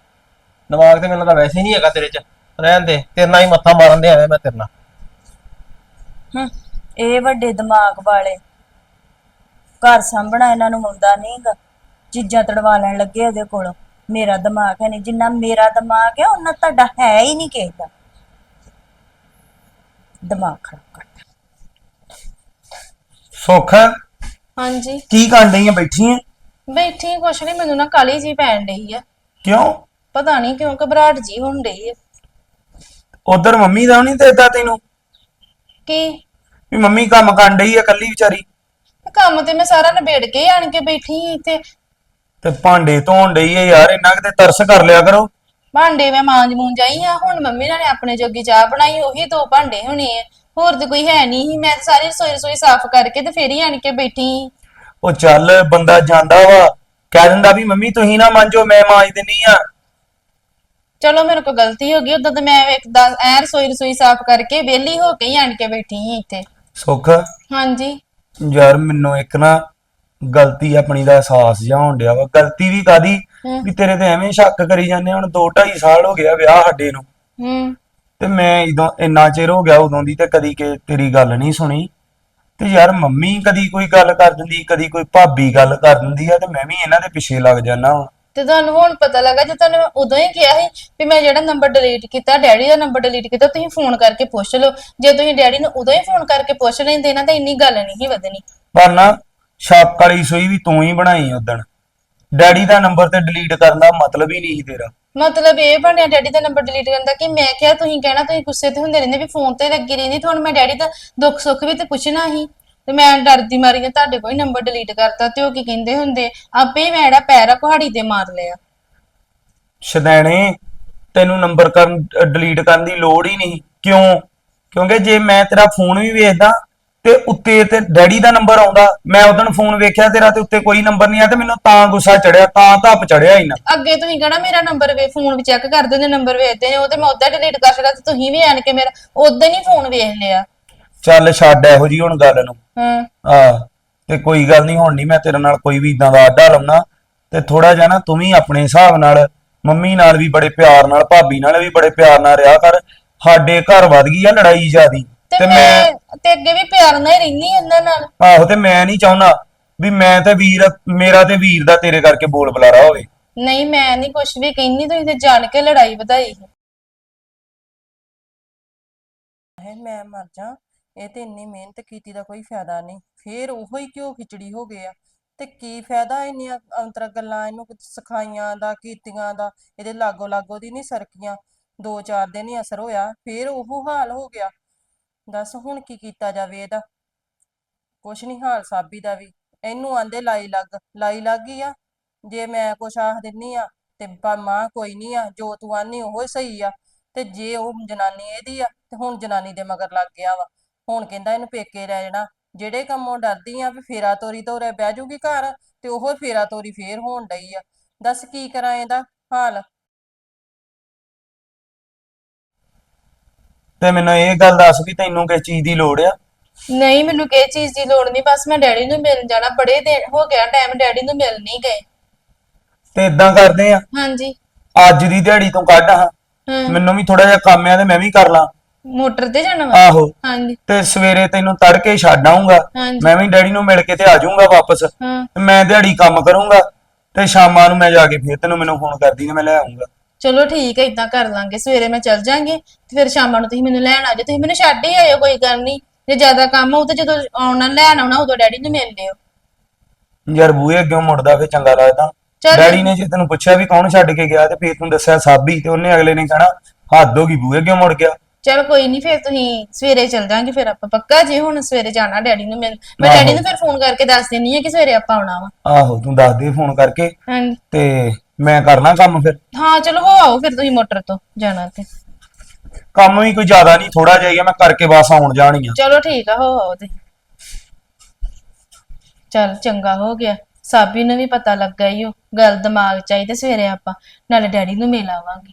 S4: ਦਿਮਾਗ ਤੇ ਮੈਨੂੰ ਤਾਂ ਵੈਸੇ ਹੀ ਨਹੀਂ ਹੈਗਾ ਤੇਰੇ 'ਚ। ਰਹਿਣ ਦੇ ਤੇਰੇ ਨਾਲ ਹੀ ਮੱਥਾ ਮਾਰਨ ਦੇ ਆਇਆ ਮੈਂ ਤੇਰੇ ਨਾਲ।
S3: ਹਮ, ਇਹ ਵੱਡੇ ਦਿਮਾਗ ਵਾਲੇ। ਘਰ ਸਾਂਭਣਾ ਇਹਨਾਂ ਨੂੰ ਆਉਂਦਾ ਨਹੀਂਗਾ ਚੀਜ਼ਾਂ ਤੜਵਾ ਲੈਣ ਲੱਗੇ ਇਹਦੇ ਕੋਲੋਂ। ਮੇਰਾ ਦਿਮਾਗ ਹੈ ਨਹੀਂ ਜਿੰਨਾ ਮੇਰਾ ਦਿਮਾਗ ਹੈ ਉਹਨਾਂ ਤੁਹਾਡਾ ਹੈ ਹੀ ਨਹੀਂ ਕਿਸੇ ਦਾ। ਦਿਮਾਗ ਖਰਾਬ ਕਰਦਾ
S5: ਸੁੱਖ
S1: ਹਾਂਜੀ।
S5: ਕੀ ਕਰਨ ਡਈ ਆ ਬੈਠੀ ਆ?
S1: ਬੈਠੀ ਕੁਛ ਨਹੀਂ ਮੈਨੂੰ ਨਾ ਕਾਲੀ ਜੀ ਪੈਣ ਡਈ ਆ।
S5: ਕਿਉਂ?
S1: ਪਤਾ ਨਹੀਂ ਕਿਉਂ ਘਬਰਾਹਟ ਜੀ ਹੋਣ ਡਈ ਆ।
S5: ਉਧਰ ਮੰਮੀ ਦਾ ਨਹੀਂ ਦੇਦਾ ਤੈਨੂੰ?
S1: ਕੀ?
S5: ਵੀ ਮੰਮੀ ਕੰਮ ਕਰਨ ਡਈ ਆ ਕੱਲੀ ਵਿਚਾਰੀ।
S1: ਕੰਮ ਤੇ ਮੈਂ ਸਾਰਾ ਨਿਬੇੜ ਕੇ ਆਣ ਕੇ ਬੈਠੀ ਸੀ ਇੱਥੇ।
S5: ਤੇ ਭਾਂਡੇ ਧੋਣ ਡਈ ਆ ਯਾਰ ਇੰਨਾ ਕਿਤੇ ਤਰਸ ਕਰ ਲਿਆ ਕਰੋ।
S1: ਭਾਂਡੇ ਮੈਂ ਮਾਂਜ ਮੂੰਜ ਆਈ ਆ ਹੁਣ ਮੰਮੀ ਨਾਲ ਆਪਣੇ ਜੋਗੀ ਚਾਹ ਬਣਾਈ ਉਹੀ ਦੋ ਭਾਂਡੇ ਹੋਣੇ ਆ। ਹੋਰ ਤੇ ਕੋਈ ਹੈ ਨਹੀਂ ਸੀ ਮੈਂ ਤਾਂ ਸਾਰੀ ਰਸੋਈ ਰਸੋਈ ਸਾਫ਼ ਕਰਕੇ ਤੇ ਫੇਰ ਹੀ ਆਣ ਕੇ ਬੈਠੀ
S5: ਉਹ ਚੱਲ ਬੰਦਾ ਜਾਂਦਾ ਵਾ। ਕਹਿ ਦਿੰਦਾ ਵੀ ਮੰਮੀ ਤੁਸੀਂ ਨਾ ਮਾਂਜੋ ਮੈਂ ਮਾਂਜ ਦਿੰਨੀ ਆ।
S1: ਚਲੋ ਮੇਰੇ ਕੋਲ ਗਲਤੀ ਹੋ ਗਈ ਉਦੋਂ ਤਾਂ ਮੈਂ ਇੱਕ ਦਸ ਐ ਰਸੋਈ ਰਸੋਈ ਸਾਫ਼ ਕਰਕੇ ਵਿਹਲੀ ਹੋ ਕੇ ਹੀ ਆਣ ਕੇ ਬੈਠੀ ਸੀ ਇੱਥੇ।
S5: ਸੁੱਖ?
S1: ਹਾਂਜੀ।
S5: ਯਾਰ ਮੈਨੂੰ ਇੱਕ ਨਾ ਗਲਤੀ ਆਪਣੀ ਦਾ ਅਹਿਸਾਸ ਜਿਹਾ ਹੋਣ ਡਿਆ ਵਾ। ਗਲਤੀ ਵੀ ਕਾਦੀ ਵੀ ਤੇਰੇ ਤੇ ਐਵੇਂ ਸ਼ੱਕ ਕਰੀ ਜਾਂਦੇ ਹੁਣ 2 2.5 ਸਾਲ ਹੋ ਗਿਆ ਵਿਆਹ ਸਾਡੇ ਨੂੰ।
S1: ਹੂੰ।
S5: ਤੇ ਮੈਂ ਇਦੋਂ ਇੰਨਾ ਚਿਰ ਹੋ ਗਿਆ ਉਦੋਂ ਦੀ ਤੇ ਕਦੀ ਕਿ ਤੇਰੀ ਗੱਲ ਨਹੀਂ ਸੁਣੀ। ਤੇ ਯਾਰ ਮੰਮੀ ਕਦੀ ਕੋਈ ਗੱਲ ਕਰ ਦਿੰਦੀ ਕਦੀ ਕੋਈ ਭਾਬੀ ਗੱਲ ਕਰ ਦਿੰਦੀ ਆ ਤੇ ਮੈਂ ਵੀ ਇਹਨਾਂ ਦੇ ਪਿੱਛੇ ਲੱਗ ਜਾਣਾ ਵਾ।
S1: ਤੇ ਤੁਹਾਨੂੰ ਹੁਣ ਪਤਾ ਲੱਗਾ ਜੇ ਤੁਹਾਨੂੰ ਮੈਂ ਉਦੋਂ ਹੀ ਕਿਹਾ ਸੀ ਵੀ ਮੈਂ ਜਿਹੜਾ ਨੰਬਰ ਡਿਲੀਟ ਕੀਤਾ ਡੈਡੀ ਦਾ ਨੰਬਰ ਡਿਲੀਟ ਕੀਤਾ ਤੁਸੀਂ ਫੋਨ ਕਰਕੇ ਪੁੱਛ ਲਓ। ਜੇ ਤੁਸੀਂ ਡੈਡੀ ਨੂੰ ਉਦੋਂ ਹੀ ਫੋਨ ਕਰਕੇ ਪੁੱਛ ਲੈਂਦੇ ਨਾ ਤਾਂ ਇੰਨੀ ਗੱਲ ਨਹੀਂ ਸੀ ਵਧਣੀ।
S5: ਪਰ ਨਾ ਸ਼ੱਕ ਵਾਲੀ ਸੂਈ ਵੀ ਤੂੰ ਹੀ ਬਣਾਈ ਉਦਣ। ਡੈਡੀ ਦਾ ਨੰਬਰ ਤੇ ਡਿਲੀਟ ਕਰਨ ਦਾ ਮਤਲਬ ਹੀ ਨਹੀਂ ਸੀ ਤੇਰਾ।
S1: ਮਤਲਬ ਇਹ ਬਣਿਆ ਡੈਡੀ ਦਾ ਨੰਬਰ ਡਿਲੀਟ ਕਰਨ ਦਾ ਕਿ ਮੈਂ ਕਿਹਾ ਤੁਸੀਂ ਕਹਿਣਾ ਤੁਸੀਂ ਗੁੱਸੇ ਤੇ ਹੁੰਦੇ ਰਹਿੰਦੇ ਵੀ ਫੋਨ ਤੇ ਲੱਗੀ ਰਹਿੰਦੀ ਤੁਹਾਨੂੰ ਮੈਂ ਡੈਡੀ ਦਾ ਦੁੱਖ ਸੁੱਖ ਵੀ ਤੇ ਪੁੱਛਣਾ ਸੀ। ਤੇ ਮੈਂ ਡਰਦੀ ਮਾਰੀ ਨੇ ਤੁਹਾਡੇ ਕੋਈ ਨੰਬਰ ਡਿਲੀਟ ਕਰਤਾ ਤੇ ਉਹ ਕੀ ਕਹਿੰਦੇ ਹੁੰਦੇ ਆਪੇ ਹੀ ਮੈਂ ਜਿਹੜਾ ਪੈਰ ਆ ਪਹਾੜੀ ਤੇ ਮਾਰ ਲਿਆ।
S5: ਸ਼ਦੈਣੇ ਤੈਨੂੰ ਨੰਬਰ ਕਰਨ ਡਿਲੀਟ ਕਰਨ ਦੀ ਲੋੜ ਹੀ ਨਹੀਂ। ਕਿਉਂ? ਕਿਉਂਕਿ ਜੇ ਮੈਂ ਤੇਰਾ ਫੋਨ ਵੀ ਵੇਖਦਾ ਤੇ ਉੱਤੇ ਤੇ ਡੈਡੀ ਦਾ ਨੰਬਰ ਆਉਂਦਾ। ਮੈਂ ਉਦੋਂ ਫੋਨ ਵੇਖਿਆ ਤੇਰਾ ਤੇ ਉੱਤੇ ਕੋਈ ਨੰਬਰ ਨਹੀਂ ਆ ਤੇ ਮੈਨੂੰ ਤਾਂ ਗੁੱਸਾ ਚੜਿਆ ਤਾਂ ਧੱਪ ਚੜਿਆ ਹੀ ਨਾ
S1: ਅੱਗੇ ਤੁਸੀਂ ਕਹਣਾ ਮੇਰਾ ਨੰਬਰ ਵੇ ਫੋਨ ਵੀ ਚੈੱਕ ਕਰ ਦਿੰਦੇ ਨੰਬਰ ਵੇਖਦੇ ਨੇ ਉਹ ਤੇ ਮੈਂ ਉਦਾਂ ਡਿਲੀਟ ਕਰ ਛੱਡਿਆ ਤੇ ਤੁਸੀਂ ਵੀ ਆਣ ਕੇ ਮੇਰਾ ਉਦਾਂ ਹੀ ਫੋਨ ਵੇਖ ਲਿਆ।
S5: ਚੱਲ ਛੱਡ ਇਹੋ ਜੀ ਹੁਣ ਗੱਲ ਨੂੰ।
S1: ਹਾਂ।
S5: ਆ ਤੇ ਕੋਈ ਗੱਲ ਨਹੀਂ ਹੁਣ ਨਹੀਂ ਮੈਂ ਤੇਰੇ ਨਾਲ ਕੋਈ ਵੀ ਇਦਾਂ ਦਾ ਆਡਾ ਲਾਉਣਾ। ਤੇ ਥੋੜਾ ਜਿਹਾ ਨਾ ਤੂੰ ਵੀ ਆਪਣੇ ਹਿਸਾਬ ਨਾਲ ਮੰਮੀ ਨਾਲ ਵੀ ਬੜੇ ਪਿਆਰ ਨਾਲ ਭਾਬੀ ਨਾਲ ਵੀ ਬੜੇ ਪਿਆਰ ਨਾਲ ਰਿਹਾ ਕਰ। ਸਾਡੇ ਘਰ ਵੱਧ ਗਈ ਆ ਲੜਾਈ ਜਿਆਦੀ।
S1: ਤੇ ਮੈਂ ਤੇ ਅੱਗੇ ਵੀ ਪਿਆਰ ਨਾਲ ਹੀ ਰਹਿਨੀ ਇਹਨਾਂ ਨਾਲ।
S5: ਆਹੋ ਤੇ ਮੈਂ ਨਹੀਂ ਚਾਹੁੰਦਾ ਵੀ ਮੈਂ ਤੇ ਵੀਰ ਮੇਰਾ ਤੇ ਵੀਰ ਦਾ ਤੇਰੇ ਕਰਕੇ ਬੋਲ ਬੁਲਾਰਾ ਹੋਵੇ।
S1: ਨਹੀਂ ਮੈਂ ਨਹੀਂ ਕੁਝ ਵੀ ਕਹਿੰਦੀ ਤੁਸੀਂ ਤੇ ਜਾਣ ਕੇ ਲੜਾਈ ਵਧਾਈ। ਹੈ
S2: ਹੈ ਮੈਂ ਮਰ ਜਾ ਇਹ ਤੇ ਇੰਨੀ ਮਿਹਨਤ ਕੀਤੀ ਦਾ ਕੋਈ ਫਾਇਦਾ ਨਹੀਂ। ਫੇਰ ਉਹੋ ਹੀ ਘਿਓ ਖਿਚੜੀ ਹੋ ਗਏ ਆ। ਤੇ ਕੀ ਫਾਇਦਾ ਇੰਨੀਆਂ ਅੰਤਰ ਗੱਲਾਂ ਇਹਨੂੰ ਸਿਖਾਈਆਂ ਦਾ ਕੀਤੀਆਂ ਦਾ ਇਹਦੇ ਲਾਗੋ ਲਾਗੋ ਦੀ ਨਹੀਂ ਸਰਕੀਆਂ। ਦੋ ਚਾਰ ਦਿਨ ਹੀ ਅਸਰ ਹੋਇਆ ਫੇਰ ਉਹ ਹਾਲ ਹੋ ਗਿਆ। ਦੱਸ ਹੁਣ ਕੀ ਕੀਤਾ ਜਾਵੇ ਇਹਦਾ? ਕੁਛ ਨਹੀਂ ਹਾਲ ਸਾਬੀ ਦਾ ਵੀ। ਇਹਨੂੰ ਆਂਦੇ ਲਾਈ ਲੱਗ। ਲਾਈ ਲੱਗ ਹੀ ਆ। ਜੇ ਮੈਂ ਕੁਛ ਆਖ ਦਿੰਨੀ ਆ ਤੇ ਪਰ ਮਾਂ ਕੋਈ ਨਹੀਂ ਆ। ਜੋ ਤੂੰ ਆਨੀ ਉਹ ਹੀ ਸਹੀ ਆ। ਤੇ ਜੇ ਉਹ ਜਨਾਨੀ ਇਹਦੀ ਆ ਤੇ ਹੁਣ ਜਨਾਨੀ ਦੇ ਮਗਰ ਲੱਗ ਗਿਆ ਵਾ। ਹੁਣ ਕਹਿੰਦਾ ਇਹਨੂੰ ਪੇਕੇ ਰਹਿ ਜਾਣਾ। ਜਿਹੜੇ ਕੰਮੋਂ ਡਰਦੀ ਆ ਵੀ ਫੇਰਾ ਤੋਰੀ ਤੋਰੇ ਬਹਿ ਜੂਗੀ ਘਰ ਤੇ ਉਹ ਫੇਰਾ ਤੋਰੀ ਫੇਰ ਹੋਣ ਡਈ ਆ। ਦੱਸ ਕੀ ਕਰਾਂ ਇਹਦਾ ਹਾਲ?
S5: ਤੇ ਮੈਨੂੰ ਇਹ ਗੱਲ ਦੱਸ ਵੀ ਤੈਨੂੰ ਕਿਸ ਚੀਜ਼ ਦੀ ਲੋੜ ਆ?
S1: ਨਹੀਂ ਮੈਨੂੰ ਕਿਸੇ ਚੀਜ਼ ਦੀ ਲੋੜ ਨਹੀਂ ਬਸ ਮੈਂ ਡੈਡੀ ਨੂੰ ਮਿਲਣ ਜਾਣਾ। ਬੜੇ ਦਿਨ ਹੋ ਗਿਆ ਟਾਈਮ ਡੈਡੀ ਨੂੰ ਮਿਲ ਨਹੀਂ ਗਏ।
S5: ਤੇ ਇਦਾਂ ਕਰਦੇ ਆ?
S1: ਹਾਂਜੀ।
S5: ਅੱਜ ਦੀ ਦਿਹਾੜੀ ਤੋਂ ਕੱਢ ਹਾਂ।
S1: ਹਾਂ।
S5: ਮੈਨੂੰ ਵੀ ਥੋੜਾ ਜਿਹਾ ਕੰਮ ਆ ਤੇ ਮੈਂ ਵੀ ਕਰ ਲਾਂ।
S1: ਮੋਟਰ ਤੇ ਜਾਣਾ ਵਾ?
S5: ਆਹੋ।
S1: ਹਾਂਜੀ।
S5: ਤੇ ਸਵੇਰੇ ਤੈਨੂੰ ਤੜਕੇ ਛੱਡ ਆਉਂਗਾ
S1: ਹਾਂਜੀ।
S5: ਮੈਂ ਵੀ ਡੈਡੀ ਨੂੰ ਮਿਲ ਕੇ ਤੇ ਆ ਜਾਊਂਗਾ ਵਾਪਸ।
S1: ਹਾਂ।
S5: ਤੇ ਮੈਂ ਦਿਹਾੜੀ ਕੰਮ ਕਰੂੰਗਾ। ਤੇ ਸ਼ਾਮਾਂ ਨੂੰ ਮੈਂ ਜਾ ਕੇ ਫੇਰ ਤੈਨੂੰ ਮੈਨੂੰ ਫੋਨ ਕਰਦੀ ਤੇ ਮੈਂ ਲੈ ਆਉਂਗਾ
S1: ਚਲੋ ਠੀਕ ਹੈ ਇਦਾਂ ਕਰ ਲਾਂਗੇ। ਸਵੇਰੇ ਮੈਂ ਚੱਲ ਜਾਾਂਗੇ ਤੇ ਫਿਰ ਸ਼ਾਮਾਂ ਨੂੰ ਤੁਸੀਂ ਮੈਨੂੰ ਲੈਣ ਆ ਜਾਓ ਤੁਸੀਂ ਮੈਨੂੰ ਛੱਡ ਹੀ ਆਇਓ ਕੋਈ ਗੱਲ ਨਹੀਂ। ਜੇ ਜ਼ਿਆਦਾ ਕੰਮ ਹੋਊ ਤਾਂ ਜਦੋਂ ਆਉਣਾ ਲੈਣ ਆਉਣਾ ਉਦੋਂ ਡੈਡੀ ਨੂੰ ਮਿਲ ਲਿਓ।
S5: ਯਾਰ ਬੂਹੇ ਅੱਗੇ ਮੁੜਦਾ ਫੇਰ ਚੰਗਾ ਲੱਗਦਾ।
S1: ਚੱਲ।
S5: ਡੈਡੀ ਨੇ ਜੇ ਤੈਨੂੰ ਪੁੱਛਿਆ ਵੀ ਕੌਣ ਛੱਡ ਕੇ ਗਿਆ ਤੇ ਫੇਰ ਤੂੰ ਦੱਸਿਆ ਸਾਬੀ ਤੇ ਉਹਨੇ ਅਗਲੇ ਨੇ ਕਹਿਣਾ ਹੱਦ ਹੋ ਗਈ ਬੂਹੇ ਅੱਗੇ ਮੁੜ ਗਿਆ।
S1: ਚਲ ਕੋਈ ਨਹੀਂ ਫਿਰ ਤੁਸੀਂ ਸਵੇਰੇ ਚੱਲ ਜਾਾਂਗੇ ਫਿਰ ਆਪਾਂ ਪੱਕਾ ਜੇ ਹੁਣ ਸਵੇਰੇ ਜਾਣਾ ਡੈਡੀ ਨੂੰ ਮਿਲ। ਮੈਂ ਡੈਡੀ ਨੂੰ ਫਿਰ ਫੋਨ ਕਰਕੇ ਦੱਸ ਦਿੰਨੀ ਆ ਕਿ ਸਵੇਰੇ ਆਪਾਂ ਆਉਣਾ ਵਾ।
S5: ਆਹੋ ਤੂੰ ਦੱਸ ਦੇ ਫੋਨ ਕਰਕੇ
S1: ਹਾਂਜੀ।
S5: ਤੇ ਮੈਂ ਕਰਨਾ ਕੰਮ ਫਿਰ?
S1: ਹਾਂ ਚਲੋ ਹੋ ਆਓ ਫਿਰ ਤੁਸੀਂ ਮੋਟਰ ਤੋਂ ਜਾਣਾ ਤੇ
S5: ਕੰਮ ਵੀ ਕੋਈ ਜ਼ਿਆਦਾ ਨਹੀਂ ਥੋੜਾ ਜਿਹਾ ਹੀ ਆ, ਮੈਂ ਕਰਕੇ ਬਸ ਆਉਣ ਜਾਣੀ ਆ।
S1: ਚਲੋ ਠੀਕ ਆ ਹੋ ਆਓ ਤੇ ਚਲ ਚੰਗਾ ਹੋ ਗਿਆ। ਸਾਬੀ ਨੂੰ ਵੀ ਪਤਾ ਲੱਗਾ ਈ ਉਹ ਗੱਲ ਦਿਮਾਗ ਚ ਆਈ ਤੇ ਸਵੇਰੇ ਆਪਾਂ ਨਾਲੇ ਡੈਡੀ ਨੂੰ ਮਿਲ ਆਵਾਂਗੇ।